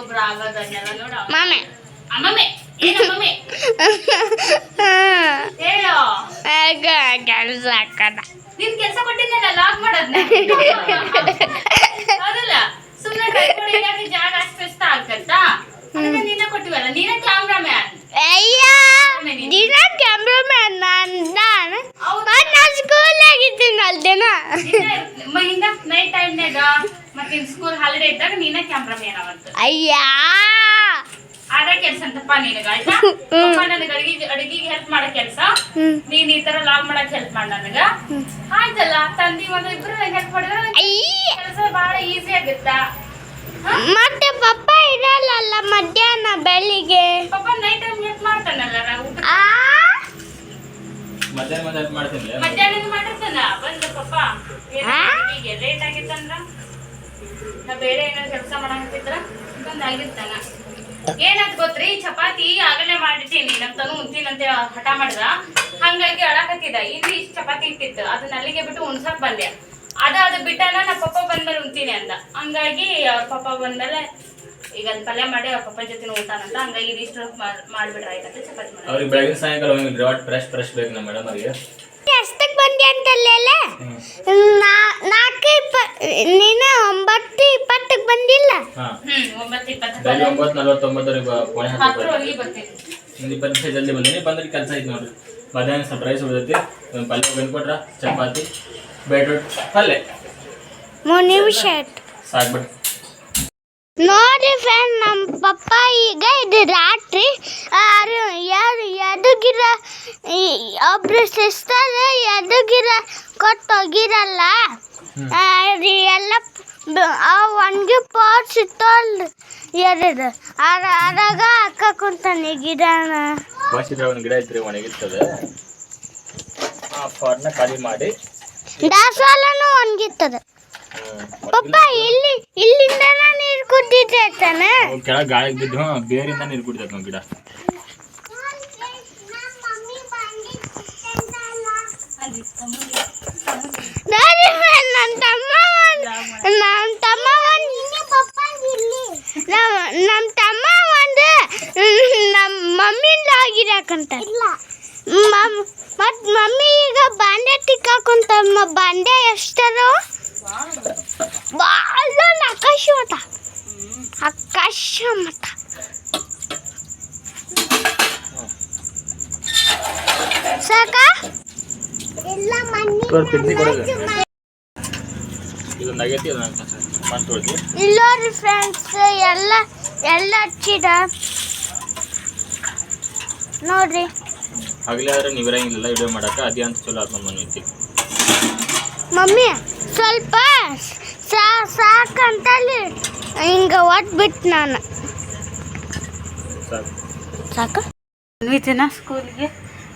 ಒಬ್ರು ಆಗೋದನ್ನೆಲ್ಲ ನೋಡಿ ಅಮ್ಮಮ್ಮೆ ಏನು <laughs> ಮಮ್ಮಿ ಹೇಳು
ಹಾಕಣ
ನಿನ್ ಕೆಲಸ ಕೊಟ್ಟಿದ್ದಲ್ಲ ಲಾಗ್ ಮಾಡೋದ್ನ? ಹೌದಲ್ಲ? ಸುಮ್ಮನೆ ಇಲ್ಲಾಂದ್ರೆ ಜಾಗ ಅಷ್ಟು ಆಗತ್ತಾ ಅದಕ್ಕೆ ನೀನೇ ಕೊಟ್ಟಿವಲ್ಲ ನೀನೇ ಕ್ಯಾಮ್ರಾಮ್ಯಾನ್
ಅಯ್ಯ ದಿನ ಕ್ಯಾಮ್ರಾಮ್ಯಾನ್ ನಾನು ನಾನು
ಹೌದಾ?
ನಾನು ಸ್ಕೂಲಾಗಿದ್ದೀನಿ ಅಲ್ದೇನ?
ಹಿಂಗ ನೈಟ್ ಟೈಮ್ನಾಗ ಮತ್ತೆ ಸ್ಕೂಲ್ ಹಾಲಿಡೇ ಇದ್ದಾಗ ನೀನೇ ಕ್ಯಾಮ್ರಾಮ್ಯಾನ್
ಅಯ್ಯ.
ಅದ ಕೆಲ್ಸ ಅಂತಪ್ಪ ನಿನಗ. ಆಯ್ತಾ? ನನಗೆ ಅಡಿಗೆ ಅಡಿಗೆಗೆ ಹೆಲ್ಪ್ ಮಾಡೋ ಕೆಲ್ಸ. ನೀನ್ ಈ ತರ ಲಾಗ್ ಮಾಡಕ್ ಹೆಲ್ಪ್ ಮಾಡ ನನಗ. ಆಯ್ತಲ್ಲ ತಂದಿ ಒಂದು ಇಬ್ರು ಹೆಲ್ಪ್ ಮಾಡಿದ್ರೆ ಕೆಲಸ ಬಹಳ ಈಸಿ ಆಗುತ್ತಾ.
ಮತ್ತೆ ಪಪ್ಪ ಇರಲ್ಲ ಮಧ್ಯಾಹ್ನ ಬೆಳಿಗ್ಗೆ?
ಪಪ್ಪ ನೈಟ್ ಟೈಮ್ ಹೆಲ್ಪ್ ಮಾಡ್ತಾನಲ್ಲ
ಆ?
ಮಧ್ಯಾಹ್ನ ಮಾಡ್ತೀನಿ
ಮಾಡಿರ್ತಾನ? ಬಂದ ಪಪ್ಪ. ಈಗ ಲೇಟ್ ಆಗಿತ್ತಂದ್ರ? ನಾ ಬೇರೆ ಏನಾದ್ರು ಕೆಲಸ ಮಾಡಂತಿದ್ರ ಬಂದ್ ಏನಾದ್ ಗೊತ್ತ್ರಿ? ಚಪಾತಿ ಆಗಲೇ ಮಾಡಿಟ್ಟೀನಿ ನಮ್ ತನು ಉಂತೀನಂತೆ ಹಠ ಮಾಡಿದ. ಹಂಗಾಗಿ ಅಳಕತ್ತಿದ ಇಲ್ಲಿ ಇಷ್ಟ್ ಚಪಾತಿ ಇಟ್ಟಿತ್ತು ಅದನ್ನ ಅಲ್ಲಿಗೆ ಬಿಟ್ಟು ಉಣ್ಸಕ್ ಬಂದೆ. ಅದ ಅದು ಬಿಟ್ಟನ ನಾ ಪಪ್ಪ ಬಂದ್ಮೇಲೆ ಉಣ್ತೀನಿ ಅಂದ. ಹಂಗಾಗಿ ಅವ್ರ ಪಪ್ಪ ಬಂದ್ಮೇಲೆ ಈಗ ಅದ್ ಪಲ್ಯ ಮಾಡಿ ಅವ್ರ ಪಪ್ಪ ಜೊತೆ ಊಟನಂತ ಹಂಗಾಗಿ ಇದಿಷ್ಟು ಮಾಡ್- ಮಾಡ್ಬಿಟ್ರೆ. ಆಯ್ತಂತ ಚಪಾತಿ ಮಾಡಿ
ಅವ್ರಿಗೆ ಬೆಳಗಿನ ಸಾಯಂಕಾಲ ಒಟ್ಟು ಫ್ರೆಶ್ ಫ್ರೆಶ್ ಬೇಕು ನಮ್ಮ ಮೇಡಮ್ ಅವರಿಗೆ.
ಬಂದೆ ನಾ ನಾಲ್ಕು ಇಪ್ಪ ನೀನು ಒಂಬತ್ತು ಇಪ್ಪತ್ತಕ್ಕೆ ಬಂದಿಲ್ಲ?
ಬೆಳಿಗ್ಗೆ ಒಂಬತ್ತು ನಲ್ವತ್ತೊಂಬತ್ತರಿಗೆ
ಬರ್ತೀನಿ
ಇಪ್ಪತ್ತು ನಿಮಿಷ ಜಲ್ದಿ ಬಂದೀನಿ ಬಂದ್ರೆ ಕೆಲಸ ಐತೆ ನೋಡ್ರಿ. ಮಧ್ಯಾಹ್ನ ಸರ್ಪ್ರೈಸ್ ರೈಸ್ ಉಳಿದೈತಿ ಒಂದು ಪಲ್ಯ ಬಂದ್ಕೊಟ್ರ ಚಪಾತಿ ಬೇಟ್ರೂಟ್ ಪಲ್ಯ.
ಮೂರು ನಿಮಿಷ
ಸಾಕ್ಬಿಟ್ಟು
ನೋಡಿ ಫ್ರೆಂಡ್ ನಮ್ಮ ಪಪ್ಪ ಈಗ ಇದು ರಾತ್ರಿ ಯಾರು ಎದುಗಿರ ಒಬ್ರು ಸಿಸ್ಟರ್ ಎದುಗಿರ ಕೊಟ್ಟು ಹೋಗಿರಲ್ಲ ಅದು ಎಲ್ಲ ಒಣಗಿ ಪಾಟ್ಸ್ ಇತ್ತಲ್ಲ ಎರಡು ಅದ ಅದಾಗ ಅಕ್ಕ ಕುಂತಾನೆ ಗಿಡನ
ಒಂದು ಗಿಡ ಐತ್ರಿ ಒಣಗಿರ್ತದೆ ಆ ಪಾಟ್ನ ಖಾಲಿ ಮಾಡಿ
ದಾಸವಾಳನೂ ಒಣಗಿತ್ತದ
ಹ್ಮ್.
ಪಪ್ಪ ಇಲ್ಲಿ ಇಲ್ಲಿಂದನ ನೀರು ಕುದ್ದಿದ್ದೆ ತಾನೆ?
ಅವು ಕೆಳಗೆ ಗಾಳಿಗೆ ಬಿದ್ದು ಹ್ಞೂ ಬೇರಿಂದ ನೀರು ಕುಡಿತೈತೆ ನಾವು ಗಿಡ.
ನೋಡಿ friend, ನನ್ ತಮ್ಮ ಒಂದ್ ನನ್ ತಮ್ಮ ಒಂದ್ ನಮ್ ನಮ್ ತಮ್ಮ ಒಂದು ನಮ್ಮ ಮಮ್ಮಿಂದ ಆಗಿರಕಂತ. ಮತ್ ಮಮ್ಮಿ ಈಗ ಬಾಂಡೆ ತಿಕ್ಕಾಕುಂತ ಬಾಂಡೆ ಎಷ್ಟರು ಭಾಳ ಆಕಾಶ ಮತ ಆಕಾಶ ಮತ ಸಾಕ? ಎಲ್ಲ
ಅದನ್ನ
ಇಲ್ಲೋರಿ ಫ್ರೆಂಡ್ಸ್ ಎಲ್ಲ ಎಲ್ಲ ಹಚ್ಚಿದ. ನೋಡ್ರಿ.
ಹಗಲೇ ಆದ್ರೆ ನೀವಿರಂಗಿಲ್ಲ ವಿಡಿಯೋ ಮಾಡಕ್ಕೆ. ಅದೇ ಅಂತ ಚಲೋ ಆತ್ಮ ಬಂದೈತಿ
ಮಮ್ಮಿ? ಸ್ವಲ್ಪ ಸಾ ಸಾಕಂತಲ್ಲಿ ಹಿಂಗೆ ಬಿಟ್ ನಾನು.
ಸಾಕು.
ಸಾಕು.
ಸ್ಕೂಲಿಗೆ ಸ್ಕೂಲ್ಗೆ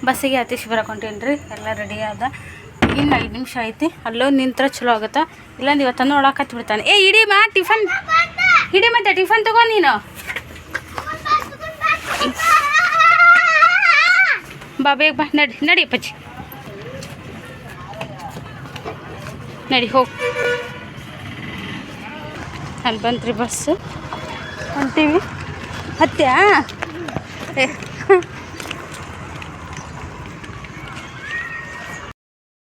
ಬಸ್ಸಿಗೆ ಅತಿ ಬರಕೊಂಟೇನಿ ರೀ ಎಲ್ಲ ರೆಡಿ ಆದ. ಇನ್ನು ಐದು ನಿಮಿಷ ಐತಿ ಅಲ್ಲೋ ನಿಂತ್ರ ಚಲೋ ಆಗುತ್ತಾ. ಇಲ್ಲ ಇವತ್ತನ್ನು ಒಳಗೆ ಹತ್ತಿ ಬಿಡ್ತಾನೆ. ಏ ಇಡಿ ಮಾ ಟಿಫನ್. ಇಡಿ ಮತ್ತೆ ಟಿಫನ್ ತಗೋ ನೀನು. ಬಾ ಬೇಗ ಬಾ ನಡಿ ನಡಿ ಅಪ್ಪಾಜಿ. ನಡಿ ಹೋಗಿ. ಅಲ್ಲಿ ಬಂತ್ರಿ ಬಸ್ಸು ಅಂತೀವಿ ಹತ್ತ್ಯಾ? ಏ.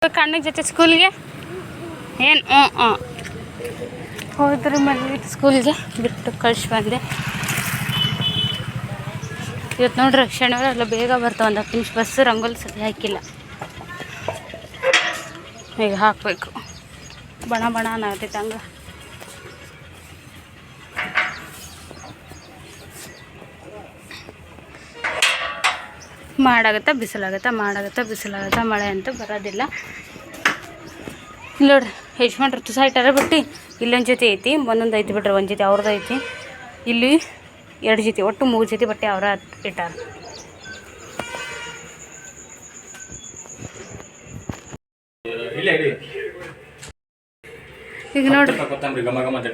ಕಣ್ಣಿಗೆ ಜೊತೆ ಸ್ಕೂಲ್ಗೆ ಏನು? ಹ್ಞೂ ಹ್ಞೂ ಹೋದ್ರೆ ಮನೆ ಸ್ಕೂಲ್ಗೆ ಬಿಟ್ಟು ಕಳ್ಸಿ ಬಂದೆ. ಇವತ್ತು ನೋಡ್ರಿ ಶನಿವಾರ ಎಲ್ಲ ಬೇಗ ಬರ್ತಾವೆ ಒಂದು ಹತ್ತು ನಿಮಿಷ. ಬಸ್ಸು ರಂಗೋಲಿ ಸರಿ ಹಾಕಿಲ್ಲ. ಈಗ ಹಾಕಬೇಕು. ಬಣ ಬಣ ಅನ್ನತೈತೆ ಹಂಗೆ. ಮಾಡಾಗತ್ತ ಬಿಸಿಲಾಗತ್ತ ಮಾಡಾಗತ್ತ ಬಿಸಿಲಾಗತ್ತ ಮಳೆ ಅಂತ ಬರೋದಿಲ್ಲ. ನೋಡ್ರಿ ಯಜಮಾನ್ರು ತುಸ ಇಟ್ಟಾರ ಬಿಟ್ಟು, ಇಲ್ಲೊಂದು ಜೊತೆ ಐತಿ, ಒಂದೊಂದು ಐತಿ ಬಿಡ್ರಿ ಒಂದು ಜೊತೆ ಅವ್ರದ್ದು ಐತಿ. ಇಲ್ಲಿ ಎರಡು ಜೊತೆ, ಒಟ್ಟು ಮೂರು ಜೊತೆ ಬಟ್ಟೆ ಅವರ ಇಟ್ಟಾರ.
ಇಲ್ಲ
ಈಗ ನೋಡ್ರಿ
ಕೊತ್ತಂಬರಿ ಘಮ ನೋಡಿ.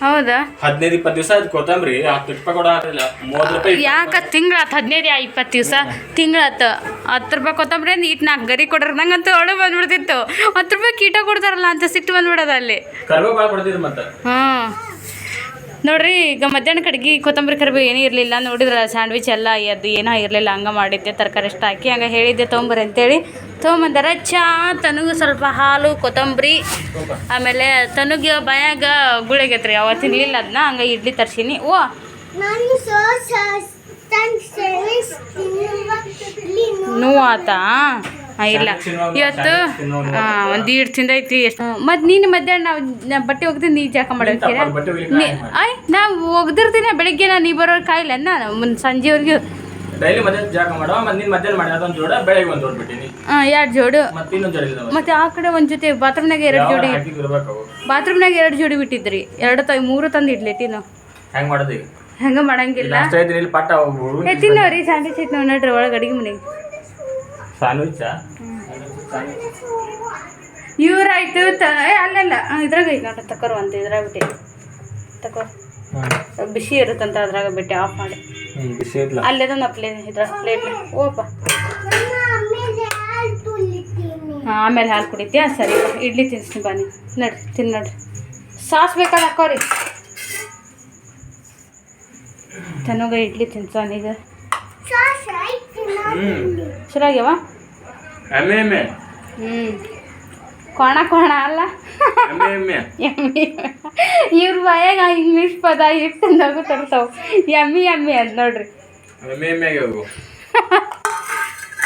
ಹೌದಾ?
ಹದಿನೈದು ಇಪ್ಪತ್ತು ದಿವಸ ಅದು ಕೊತ್ತಂಬರಿ. ಹತ್ತು ರೂಪಾಯಿ ಕೂಡ ಆಗಲಿಲ್ಲ ಮೂವತ್ತು ರೂಪಾಯಿ
ಯಾಕೆ ತಿಂಗಳಾತು? ಹದಿನೈದು ಇಪ್ಪತ್ತು ದಿವಸ? ತಿಂಗಳಾತು. ಹತ್ತು ರೂಪಾಯಿ ಕೊತ್ತಂಬರಿ ಅಂದ್ರೆ ಇಟ್ಟು ನಾಲ್ಕು ಗರಿ ಕೊಡ್ರ. ನಂಗಂತೂ ಒಳ ಬಂದ್ಬಿಡ್ತಿತ್ತು. ಹತ್ತು ರೂಪಾಯಿ ಕೀಟ ಕೊಡ್ತಾರಲ್ಲ ಅಂತ ಸಿಟ್ಟು ಬಂದ್ಬಿಡೋದು ಅಲ್ಲಿ.
ಕರ್ಬೇವು ಭಾಳ ಕೊಡ್ತಿದ್ರು ಮತ್ತೆ.
ಹ್ಞೂ ನೋಡ್ರಿ ಈಗ ಮಧ್ಯಾಹ್ನ ಕಡೆಗೆ ಕೊತ್ತಂಬರಿ ಕರಿಬೇವು ಏನೂ ಇರಲಿಲ್ಲ. ನೋಡಿದ್ರೆ ಸ್ಯಾಂಡ್ವಿಚ್ ಎಲ್ಲ ಅದು ಏನೋ ಇರಲಿಲ್ಲ ಹಂಗೆ ಮಾಡಿದ್ದೆ ತರಕಾರಿ ಅಷ್ಟು ಹಾಕಿ ಹಂಗೆ ಹೇಳಿದ್ದೆ ತೊಗೊಂಬರಿ ಅಂತೇಳಿ. ತೊಗೊಂಬಂದಾರ ಚಾ ತನಗೂ ಸ್ವಲ್ಪ ಹಾಲು ಕೊತ್ತಂಬರಿ ಆಮೇಲೆ ತನಗೆ ಬಾಯಾಗ ಗುಳಿಗೈತ್ರಿ ಅವತ್ತು ತಿನ್ನಲಿಲ್ಲ ಅದನ್ನ ಹಂಗೆ ಇಡ್ಲಿ ತರ್ಸೀನಿ. ಓ! ನೋವು ಆತಾ ಇಲ್ಲ. ಇವತ್ತು ಒಂದು ಈಡ್ ತಿಂದೈತಿ ಎಷ್ಟು. ಮತ್ತು ನೀನು ಮಧ್ಯಾಹ್ನ ನಾವು ನಾ ಬಟ್ಟೆ ಒಗ್ದು ನೀ ಜಾಕ ಮಾಡೋಕ್ಕಿರ ನೀ ಆಯ್ ನಾವು ಒಗ್ದಿರ್ತೀನಿ ಬೆಳಿಗ್ಗೆ ನೀ ಬರೋರು ಕಾಯಿಲ್ಲ ನಾನು ಮುಂದೆ ಸಂಜೆವರೆಗೂ.
ಡೈಲಿ ಮಧ್ಯಾಹ್ನ ಜಾಗ ಮಾಡೋ ಮತ್ತೆ ನೀನು ಮಧ್ಯಾಹ್ನ ಮಾಡಿ ಅದೊಂದು ಜೋಡ ಬೆಳಗ್ಗೆ ಒಂದು ಜೋಡ್ ಬಿಟ್ಟಿನಿ.
ಹಾಂ ಎರಡು ಜೋಡು.
ಮತ್ತೆ ಇನ್ನೊಂದು ಜೋಡಿ.
ಮತ್ತು ಆ ಕಡೆ ಒಂದು ಜೊತೆ ಬಾತ್ರೂಮ್ನಾಗ ಎರಡು ಜೋಡಿ. ಬಾತ್ರೂಮ್ನಾಗ ಎರಡು ಜೋಡಿ ಬಿಟ್ಟಿದ್ರಿ. ಎರಡು ತಾಯಿ ಮೂರು ತಂದು ಇಡ್ಲಿತಿ ನಾವು
ಹೆಂಗ್ ಮಾಡೋದು ಈಗ?
ಹಂಗೆ ಮಾಡಂಗಿಲ್ಲ.
ಪಟ್ಟ
ತಿನ್ನೋರಿ ಸ್ಯಾಂಡ್ವಿಚ್ ಐತಿ ನೋಡಿ ನೋಡ್ರಿ ಒಳಗೆ ಅಡಿಗೆ ಮನೆಗೆ. ಇವ್ರಾಯ್ತು ತ ಏ ಅಲ್ಲಲ್ಲ ಇದ್ರಾಗ ಈಗ ನೋಡ್ರಿ ತಕೋರು ಅಂತ ಇದ್ರಾಗ ಬಿಟ್ಟು ತಕೋ ಬಿಸಿ ಇರುತ್ತಂತ ಅದ್ರಾಗ ಬಿಟ್ಟು ಆಫ್ ಮಾಡಿ. ಅಲ್ಲೇದ ನಾ. ಪ್ಲೇ ಇದ್ರಾಗ ಪ್ಲೇಟ್ ಓಪ
ಆಮೇಲೆ ಹಾಲು
ಕುಡಿತೀಯಾ? ಸರಿ ಇಡ್ಲಿ ತಿನ್ಸ್ತೀನಿ ಬನ್ನಿ. ನಡ್ರಿ ತಿನ್ ನಡ್ರಿ. ಸಾಸ್ ಬೇಕಾದ ಹಾಕೋರಿ ತನಗ ಇಡ್ಲಿ ತಿನ್ಸೋನೀಗ
ಎಮ್ಮೆ
ಹ್ಞೂ ಕೋಣ ಕೋಣ ಅಲ್ಲ. ಇವ್ರ ಬಾಯಾಗ ಇಂಗ್ಲೀಷ್ ಪದ ಎಷ್ಟು ನಗು ತರ್ತಾವ. ಎಮ್ಮಿ ಎಮ್ಮಿ ಅಂತ ನೋಡ್ರಿ.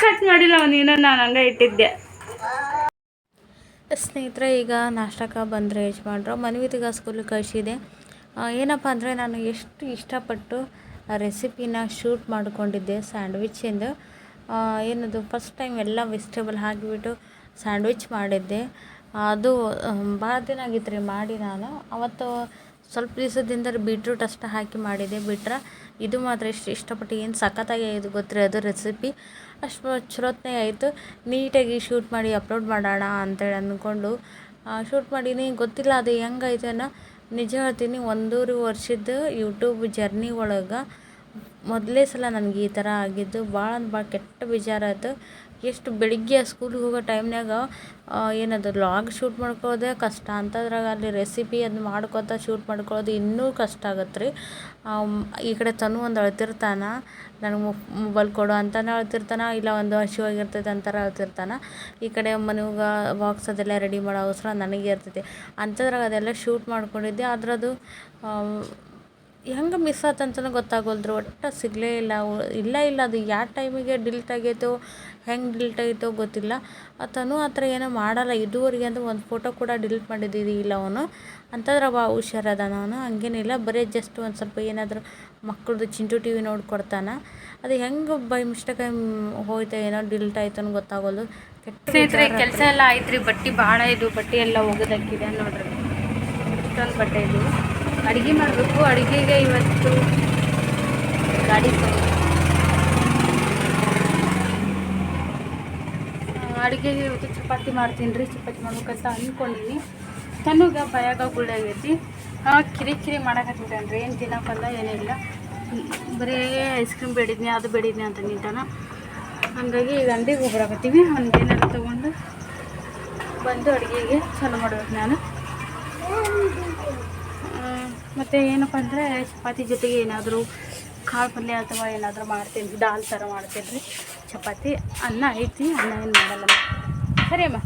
ಕಟ್ ಮಾಡಿಲ್ಲ ನೀನು ನಾನು ಹಂಗೆ ಇಟ್ಟಿದ್ದೆ. ಸ್ನೇಹಿತರೆ ಈಗ ನಾಷ್ಟಕ ಬಂದರೆ ಯಜಮಾನ್ರು ಮನ್ವಿತಿಗ ಸ್ಕೂಲಿಗೆ ಕಳಿಸಿದೆ. ಏನಪ್ಪ ಅಂದರೆ ನಾನು ಎಷ್ಟು ಇಷ್ಟಪಟ್ಟು ಆ ರೆಸಿಪಿನ ಶೂಟ್ ಮಾಡಿಕೊಂಡಿದ್ದೆ ಸ್ಯಾಂಡ್ವಿಚಿಂದು ಆ, ಏನದು ಫಸ್ಟ್ ಟೈಮ್ ಎಲ್ಲ ವೆಜಿಟೇಬಲ್ ಹಾಕಿಬಿಟ್ಟು ಸ್ಯಾಂಡ್ವಿಚ್ ಮಾಡಿದ್ದೆ. ಅದು ಭಾಳ ದಿನ ಆಗಿತ್ತು ರೀ ಮಾಡಿ ನಾನು. ಅವತ್ತು ಸ್ವಲ್ಪ ದಿವಸದಿಂದ ಬೀಟ್ರೂಟ್ ಅಷ್ಟು ಹಾಕಿ ಮಾಡಿದ್ದೆ. ಬಿಟ್ರೆ ಇದು ಮಾತ್ರ ಎಷ್ಟು ಇಷ್ಟಪಟ್ಟು ಏನು ಸಖತ್ತಾಗಿ ಇದು ಗೊತ್ತಿರಿ ಅದು ರೆಸಿಪಿ ಅಷ್ಟು ಚಲೋತ್ನೇ ಆಯಿತು. ನೀಟಾಗಿ ಶೂಟ್ ಮಾಡಿ ಅಪ್ಲೋಡ್ ಮಾಡೋಣ ಅಂತೇಳಿ ಅಂದ್ಕೊಂಡು ಶೂಟ್ ಮಾಡೀನಿ. ಗೊತ್ತಿಲ್ಲ ಅದು ಹೆಂಗೈತೆ ನಿಜ ಹೇಳ್ತೀನಿ, ಒಂದೂವರೆ ವರ್ಷದ ಯೂಟ್ಯೂಬ್ ಜರ್ನಿ ಒಳಗೆ ಮೊದಲೇ ಸಲ ನನಗೆ ಈ ಥರ ಆಗಿದ್ದು, ಭಾಳ ಅಂದ್ರೆ ಭಾಳ ಕೆಟ್ಟ ಬೇಜಾರಾಯ್ತು ಎಷ್ಟು ಬೆಳಿಗ್ಗೆ ಸ್ಕೂಲಿಗೆ ಹೋಗೋ ಟೈಮ್ನಾಗ ಏನದು ಲಾಗ್ ಶೂಟ್ ಮಾಡ್ಕೊಳ್ಳೋದೇ ಕಷ್ಟ. ಅಂಥದ್ರಾಗ ಅಲ್ಲಿ ರೆಸಿಪಿ ಅದು ಮಾಡ್ಕೊತ ಶೂಟ್ ಮಾಡ್ಕೊಳ್ಳೋದು ಇನ್ನೂ ಕಷ್ಟ ಆಗತ್ತೆ ರೀ ಈ ಕಡೆ ತನು ಒಂದು ಅಳ್ತಿರ್ತಾನೆ, ನನಗೆ ಮೊಬೈಲ್ ಕೊಡು ಅಂತಾನೆ ಅಳ್ತಿರ್ತಾನೆ, ಇಲ್ಲ ಒಂದು ಹಸಿವಾಗಿರ್ತೈತೆ ಅಂತಾರೆ ಅಳ್ತಿರ್ತಾನೆ. ಈ ಕಡೆ ಮನೆಗೆ ಬಾಕ್ಸ್ ಅದೆಲ್ಲ ರೆಡಿ ಮಾಡೋ ಅವಸರ ನನಗೆ ಇರ್ತೈತಿ. ಅಂಥದ್ರಾಗ ಅದೆಲ್ಲ ಶೂಟ್ ಮಾಡ್ಕೊಂಡಿದ್ದೆ. ಅದ್ರದ್ದು ಹೆಂಗೆ ಮಿಸ್ ಆತ ಅಂತಲೂ ಗೊತ್ತಾಗೋಲ್ದ್ರು ಒಟ್ಟು ಸಿಗಲೇ ಇಲ್ಲ. ಇಲ್ಲ ಇಲ್ಲ ಅದು ಯಾವ ಟೈಮಿಗೆ ಡಿಲ್ಟ್ ಆಗೈತೋ ಹೆಂಗೆ ಡಿಲ್ಟ್ ಆಗೈತೋ ಗೊತ್ತಿಲ್ಲ. ಆತನು ಆ ಥರ ಏನೋ ಮಾಡಲ್ಲ. ಇದುವರೆಗೆ ಅಂತ ಒಂದು ಫೋಟೋ ಕೂಡ ಡಿಲೀಟ್ ಮಾಡಿದ್ದೀವಿ ಇಲ್ಲ ಅವನು. ಅಂತಂದ್ರೆ ಭಾಳ ಹುಷಾರದಾನ ಅವನು. ಹಂಗೇನಿಲ್ಲ ಬರೀ ಜಸ್ಟ್ ಒಂದು ಸ್ವಲ್ಪ ಏನಾದರೂ ಮಕ್ಕಳದು ಚಿಂಟು ಟಿ ವಿ ನೋಡ್ಕೊಡ್ತಾನೆ. ಅದು ಹೆಂಗೆ ಬೈ ಮಿಸ್ಟೇಕ್ ಹೋಯ್ತಾ ಏನೋ ಡಿಲ್ಟ್ ಆಯ್ತು ಅನ್ನೋ ಗೊತ್ತಾಗೋದು ಸ್ನೇಹಿತರೆ ಕೆಲಸ ಎಲ್ಲ ಆಯ್ತು ರೀ ಬಟ್ಟೆ ಭಾಳ ಇದು ಬಟ್ಟೆ ಎಲ್ಲ ಒಗೆದಾಕಿದೆ ನೋಡ್ರಿ. ಇಷ್ಟೊಂದು ಬಟ್ಟೆ ಇದು. ಅಡುಗೆ ಮಾಡಬೇಕು. ಅಡುಗೆಗೆ ಇವತ್ತು ಗಾಡಿ ಅಡುಗೆಗೆ ಇವತ್ತು ಚಪಾತಿ ಮಾಡ್ತೀನಿ ರೀ. ಚಪಾತಿ ಮಾಡ್ಬೇಕಂತ ಅಂದ್ಕೊಂಡೀನಿ ತನಗ ಭಯಾಗ ಗುಳ್ಳೆ ಆಗೈತಿ ಕಿರಿ ಕಿರಿ ಮಾಡಕತ್ತಿದ್ದಾನೆ ಏನು ತಿನ್ನಕ್ಕಲ್ಲ ಏನಿಲ್ಲ ಬರೀ ಐಸ್ ಕ್ರೀಮ್ ಬೇಡಿದ್ನಿ, ಅದು ಬೇಡಿದ್ನಿ ಅಂತ ನಿಂತಾನ. ಹಾಗಾಗಿ ಈಗ ಅಂಗಡಿಗೆ ಹೋಗ್ಬರಾಕತ್ತೀವಿ. ಏನಾರು ತೊಗೊಂಡು ಬಂದು ಅಡುಗೆಗೆ ಚಾಲು ಮಾಡ್ಬೇಕು ನಾನು. ಮತ್ತು ಏನಪ್ಪ ಅಂದರೆ ಚಪಾತಿ ಜೊತೆಗೆ ಏನಾದರೂ ಕಾಳು ಪಲ್ಯ ಅಥವಾ ಏನಾದರೂ ಮಾಡ್ತೀನಿ ದಾಲ್ ಥರ ಮಾಡ್ತೀನಿ ರೀ. ಚಪಾತಿ ಅನ್ನ ಐತಿ ಅನ್ನ ಏನು ಮಾಡಲ್ಲ. ಸರಿ ಅಮ್ಮ.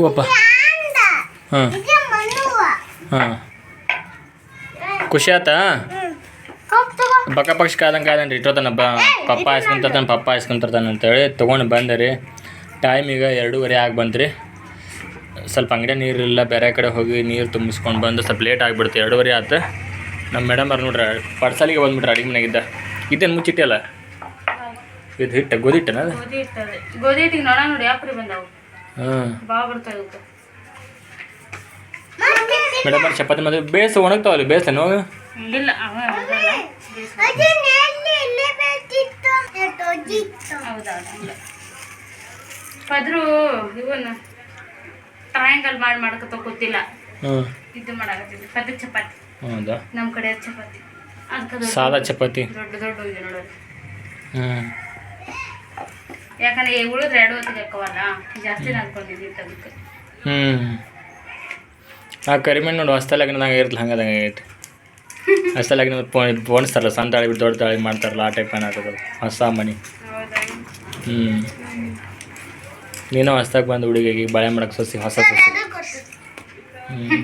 ಓಪ್ಪ ಹಾಂ. ಹಾಂ. ಖುಷಿ ಆತಾ?
ಕಪ್ ತಗೋ
ಪಕ್ಕ ಪಕ್ಷ ಕಾದಂಗೆ ಕಾದಂಡ್ರಿ ಇಟ್ಟೋತಾನ ಬ ಪಪ್ಪ ಹಾಯ್ಸ್ಕೊಂತಿರ್ತಾನೆ ಪಪ್ಪ ಹಾಸ್ಕೊಂತರ್ತಾನೆ ಅಂತೇಳಿ ತೊಗೊಂಡು ಬಂದೆ ರೀ. ಟೈಮ್ ಈಗ ಎರಡೂವರೆ ಆಗಿ ಬಂದ್ರಿ ಸ್ವಲ್ಪ ಅಂಗಡಿ ನೀರಿಲ್ಲ ಬೇರೆ ಕಡೆ ಹೋಗಿ ನೀರು ತುಂಬಿಸ್ಕೊಂಡು ಬಂದು ಸ್ವಲ್ಪ ಲೇಟ್ ಆಗಿಬಿಡ್ತು ಎರಡೂವರೆ ಆಯ್ತು ನಮ್ಮ ಮೇಡಮ್ ಅವ್ರು ನೋಡ್ರಿ ಪರ್ಸಲಿಗೆ ಬಂದ್ಬಿಟ್ರೆ ಅಡಿಗೆ ಮನೆಗಿದ್ದ. ಇದೇನು ಮುಚ್ಚಿಟ್ಟಿಯಲ್ಲ ಇದು ಹಿಟ್ಟ ಗೋಧಿ ಹಿಟ್ಟನ
ಗೋಧಿ ಹಿಟ್ಟಿಗೆ ನೋಡ ನೋಡಿ ಯಾಕ್ರಿ ಬಂದವು?
ಹಾಂ. ಮೇಡಮ್ ಅವ್ರು ಚಪಾತಿ ಮಾಡಿದ್ರೆ. ಬೇಸ್ ಒಣಗ್ತಾವಲ್ಲ
ಅದು ನೆಲ್ಲಿ ಇಲ್ಲಿ
ಹೌದೌದು ಪದ್ರು ಇವನ್ನ ಟ್ರಯಾಂಗಲ್ ಮಾಡಿ ಮಾಡ್ಕೊತ ಗೊತ್ತಿಲ್ಲ ಇದು ಮಾಡಾಕತ್ತಿದ್ವಿ ಪದ್ರ ಚಪಾತಿ.
ಹೌದಾ?
ನಮ್ಮ ಕಡೆ ಚಪಾತಿ. ಅದಕ್ಕೆ
ಸಾದಾ ಚಪಾತಿ.
ದೊಡ್ಡ ದೊಡ್ಡ ಇದೆ ನೋಡೋದು ಯಾಕಂದ್ರೆ ಉಳಿದ್ರೆ ಎರಡು ಹೊತ್ತಿಗೆ ಹಾಕೋವಲ್ಲ? ಜಾಸ್ತಿ ಅನ್ಕೊಂಡಿದ್ದಿತ್ತು ಅದಕ್ಕೆ.
ಹ್ಞೂ ಆ ಕರಿಮೆಣ್ಣು ನೋಡಿ ಹೊಸ್ತಲಾಗಿನದಾಗ ಇರ್ತಲ್ಲ ಹಂಗದಂಗೆ ಆಗೈತೆ. <laughs> ಹೊಸ್ತಲಾಗಿನ ಲಗ್ನ ಫೋಣಿಸ್ತಾರಲ್ಲ ಸಣ್ಣ ತಾಳಿ ಬಿಟ್ಟು ದೊಡ್ಡ ತಾಳಿ ಮಾಡ್ತಾರಲ್ಲ ಆ ಟೈಪ್ ಏನಾಗ್ತದೆ ಹೊಸ ಮನೆ. ಹ್ಞೂ ನೀನು ಹೊಸ್ದಾಗ ಬಂದು ಹುಡುಗಿಗೆ ಬಳೆ ಮಾಡಕ್ಕೆ ಸೊಸಿ ಹೊಸ ಸೊಸಿ. ಹ್ಞೂ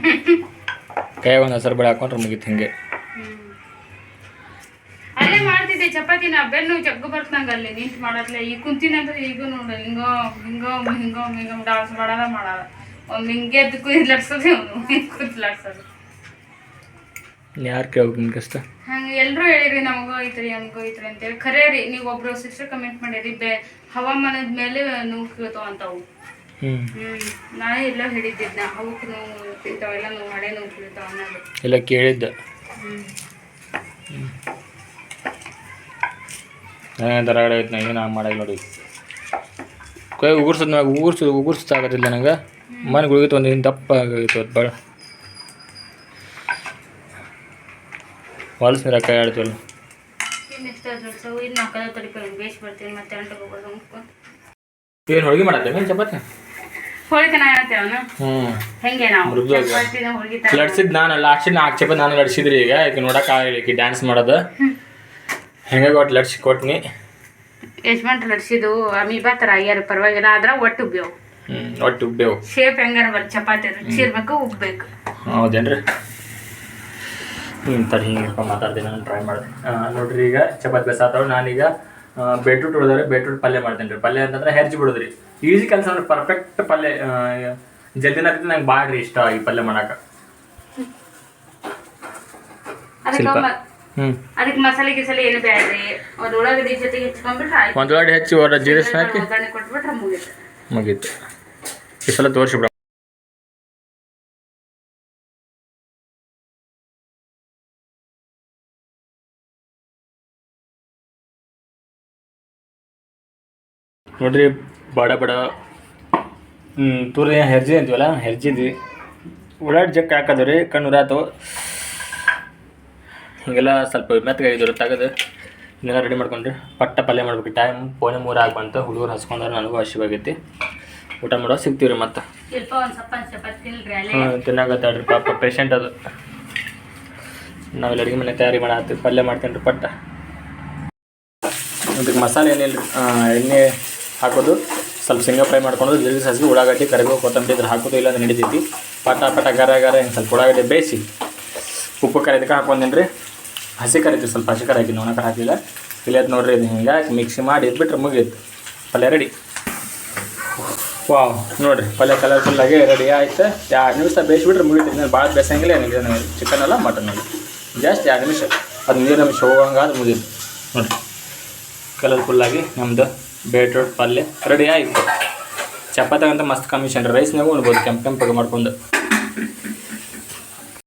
ಕೈಯಾಗ ಒಂದು ಹೆಸರು ಬಳೆ ಹಾಕೊಂಡ್ರೆ ಮುಗೀತು ಹಿಂಗೆ.
ಅಲ್ಲೇ ಮಾಡ್ತಿದ್ದೆ ಚಪಾತಿನ ಬೆನ್ನು ಜಗ್ಗು ಬರ್ತಂಗಲ್ಲಿ ನಿಂತು ಮಾಡತ್ಲೆ ಈಗ ಕುಂತಿನಂದ್ರೆ ಈಗ ನೋಡು ಹಿಂಗೋ ಹಿಂಗೋ ಹಿಂಗೋ ಹಿಂಗೋ ಡಾನ್ಸ್ ಮಾಡಲ್ಲ ಮಾಡಲ್ಲ. ಒಂದ್ ಹಿಂಗೆ ಎದ್ದು ಕುಯ್ಲಡ್ಸೋದು ಕುತ್ಲಾಡ್ಸೋದು.
ಯಾರು ಕೇಳ್ಬೇಕು ನಿಮ್ಗೆ ಕಷ್ಟ
ಹಂಗೆ ಎಲ್ಲರೂ ಹೇಳಿರಿ ನಮಗೂ ಐತ್ರಿ ನಮಗೂ ಐತ್ರಿ ಅಂತೇಳಿ. ಖರೆ ರೀ ನೀವು ಒಬ್ರು ಸಿಸ್ಟರ್ ಕಮೆಂಟ್ ಮಾಡಿರಿ ಬೆ ಹವಾಮಾನದ ಮೇಲೆ ನೋವು ಕೀಳ್ತಾವ ಅಂತಾವು.
ಹ್ಞೂ
ನಾನೇ ಎಲ್ಲ ಹೇಳಿದ್ದಿದ್ನ ಅವಕ್ಕೆ ನೋವು ಕೀಳ್ತಾವೆಲ್ಲ ನೋವು ಹಳೆ ನೋವು ಕೀಳ್ತಾವ ಅನ್ನೋದು.
ಎಲ್ಲ ಕೇಳಿದ್ದ?
ಹ್ಞೂ
ದರಗಡೆ ಐತೆ ನಾನು ಏನು ಮಾಡಲ್ಲ ನೋಡಿ ಕೈ ಉಗುರ್ಸದ್ ಉಗುರ್ಸು ಉಗುರ್ಸಾಗೋದಿಲ್ಲ ನಂಗೆ. ಮನೆ ಗುಳಿಗಿತ್ತು ಒಂದು ದಪ್ಪ ಆಗಿತ್ತು ಅದು ಭಾಳ ಹೊಲಸು ನೀರು ಕೈ ಆಡ್ತೀವಲ್ಲ. ಏನು ಹೋಳಿಗೆ ಮಾಡತ್ತೆ ಚಪಾತಿ? ಲಡ್ಸಿದ್ ನಾನು ಲಾಸ್ಟ್ ನಾಲ್ಕು ಚಪಾತಿ ನಾನು ಲಡ್ಸಿದ್ರಿ ಈಗ ಈಗ ನೋಡಕ್ಕೆ ಆಗಲಿಕ್ಕೆ ಡ್ಯಾನ್ಸ್ ಮಾಡೋದು. ಹೆಂಗೆ ಒಟ್ಟು ಲಡ್ಸಿ ಕೊಟ್ನಿ.
ಯಜಮಾನ್ರು ಲಡ್ಸಿದ್ದು ಅಮೀಬಾ ಥರ ಆಗ್ಯಾರ ಪರವಾಗಿಲ್ಲ ಆದ್ರೆ ಒಟ್ಟು ಉಬ್ಬೇವು
ಹ್ಞೂ ಒಟ್ಟು ಉಬ್ಬೇವು
ಶೇಪ್ ಹೆಂಗಾರ ಚಪಾತಿ ರುಚಿ ಇರ್ಬೇಕು ಉಬ್ಬೇಕು.
ಹೌದೇನ್ರಿ? ಹ್ಞೂ ತಡಿ ಹಿಂಗೆ ಹಿಡ್ಕೊಂಡು ಮಾತಾಡ್ತೀನಿ ನಾನು ಟ್ರೈ ಮಾಡಿದೆ. ನೋಡ್ರಿ ಈಗ ಚಪಾತಿ ಬೇಸಾತಾವ ನಾನೀಗ ಬೇಟ್ರೂಟ್ ಉಳಿದ್ರೆ ಬೇಟ್ರೂಟ್ ಪಲ್ಯ ಮಾಡ್ತೇನೆ ರೀ. ಪಲ್ಯ ಅಂತಂದ್ರೆ ಹೆರ್ಜಿ ಬಿಡೋದ್ರಿ. ಈಸಿ ಕೆಲಸ ಅಂದ್ರೆ ಪರ್ಫೆಕ್ಟ್ ಪಲ್ಯ ಜಲ್ದಿನ ಆಗ್ತದೆ ನಂಗೆ ಭಾಳ ರೀ ಇಷ್ಟ ಈ ಪಲ್ಯ ಮಾಡಕ್ಕೆ
ಅದಕ್ಕೆ
ಶಿಲ್ಪ.
ಮ- ಅದಕ್ಕೆ ಮಸಾಲೆ ಗಿಸಾಲೆ ಏನು ಬೇಡ್ರಿ ಒಂದು ಉಳ್ಳಾಗಡ್ಡಿ ಜೊತೆಗೆ ಹೆಚ್ಕೊಂಡ್ಬಿಟ್ರೆ ಆಯ್ತು.
ಒಂದು ಗಾಡಿ ಹೆಚ್ಚಿ ಹೊರ ಜೀರಿಸಿ ಹಾಕಿ.
ಮುಗೀತು.
ಈ ಸಲ ತೋರಿಸಿಬಿಡ ನೋಡ್ರಿ ಬಡ ಬಡ. ತೂರಿ ಹೆರ್ಜಿ ಅಂತೀವಲ್ಲ ಹೆರ್ಜಿದ್ವಿ ಓಡಾಡಿ ಜಕ್ ಹಾಕೋದು ರೀ ಕಣ್ಣು ಉರಾತವು ಹೀಗೆಲ್ಲ ಸ್ವಲ್ಪ ಮೆತ್ತಗಾಗಿದ್ರು ತೆಗೆದು ಇದೆಲ್ಲ ರೆಡಿ ಮಾಡ್ಕೊಂಡ್ರಿ ಪಟ್ಟ ಪಲ್ಯ ಮಾಡ್ಬೇಕು. ಟೈಮ್ ಪೋನೆ ಮೂರು ಆಗಿ ಬಂತು ಹುಡುಗರು ಹಸ್ಕೊಂಡ್ರೆ ನನಗೂ ಹಸಿವಾಗೈತಿ ಊಟ ಮಾಡೋ ಸಿಗ್ತೀವಿ ರೀ ಮತ್ತೆ ಹ್ಞೂ ತಿನ್ನಾಗತ್ತಾಡ್ರಿ ಪಾಪ ಪೇಷಂಟ್ ಅದು. ನಾವೆಲ್ಲ ಅಡುಗೆ ಮನೆ ತಯಾರಿ ಮಾಡತ್ತೀವಿ ಪಲ್ಯ ಮಾಡ್ತೇನೆ ರೀ ಪಟ್ಟ. ಅದಕ್ಕೆ ಮಸಾಲೆ ಏನಿಲ್ಲ ರೀ ಎಣ್ಣೆ ಹಾಕೋದು. ಸ್ವಲ್ಪ ಶೇಂಗಾ ಫ್ರೈ ಮಾಡ್ಕೊಂಡು ಜೀರಿಗೆ ಸಾಸಿವೆ ಉಳ್ಳಾಗಡ್ಡಿ, ಕರಿಬೇವು, ಕೊತ್ತಂಬರಿ ಇದ್ರೆ ಹಾಕೋದು ಇಲ್ಲ ಅಂದ್ರೆ ನಡಿತೈತಿ ಪಟ ಪಟ ಗರ ಗರ ಹಿಂಗೆ ಸ್ವಲ್ಪ ಉಳ್ಳಾಗಡ್ಡಿ ಬೇಯಿಸಿ ಉಪ್ಪು ಕರಿ ಇದಕ್ಕೆ ಹಾಕೊಂಡೇನಿ ರೀ ಹಸಿ ಕರಿತೀವಿ ಸ್ವಲ್ಪ ಹಸಿ ಕರಿ ಹಾಕಿ ಕರಿ ಹಾಕಿಲ್ಲ. ಇಲ್ಲಿ ಅದು ನೋಡ್ರಿ ಇದು ಹಿಂಗೆ ಮಿಕ್ಸಿ ಮಾಡಿ ಇದ್ಬಿಟ್ರೆ ಮುಗೀತು ಪಲ್ಯ ರೆಡಿ ವಾವ್, ನೋಡ್ರಿ ಪಲ್ಯ ಕಲರ್ಫುಲ್ಲಾಗಿ ರೆಡಿ ಆಯ್ತು. ಎರಡು ನಿಮಿಷ ಬೇಯಿಸ್ಬಿಟ್ರೆ ಮುಗಿತು ಇನ್ನೇನು ಭಾಳ ಬೇಸಂಗಿಲ್ಲ ಏನಿಲ್ಲ. ಚಿಕನ್ ಅಲ್ಲ ಮಟನ್ ಅಲ್ಲ. ಜಾಸ್ತಿ ಎರಡು ನಿಮಿಷ. ಅದು ನೀರು ನಿಮಿಷ ಹೋಗಂಗಾದ್ರೆ ನೋಡ್ರಿ. ಕಲರ್ಫುಲ್ಲಾಗಿ ನಮ್ಮದು ಬೇಟ್ರೋಟ್ ಪಲ್ಯ ರೆಡಿ ಆಯಿತು. ಚಪಾತಿಗಂತ ಮಸ್ತ್ ಕಾಂಬಿನೇಷನ್ ರೈಸ್ನಾಗೂ ಉಣ್ಬೋದು ಕೆಂಪು ಕೆಂಪಾಗಿ ಮಾಡ್ಕೊಂಡು.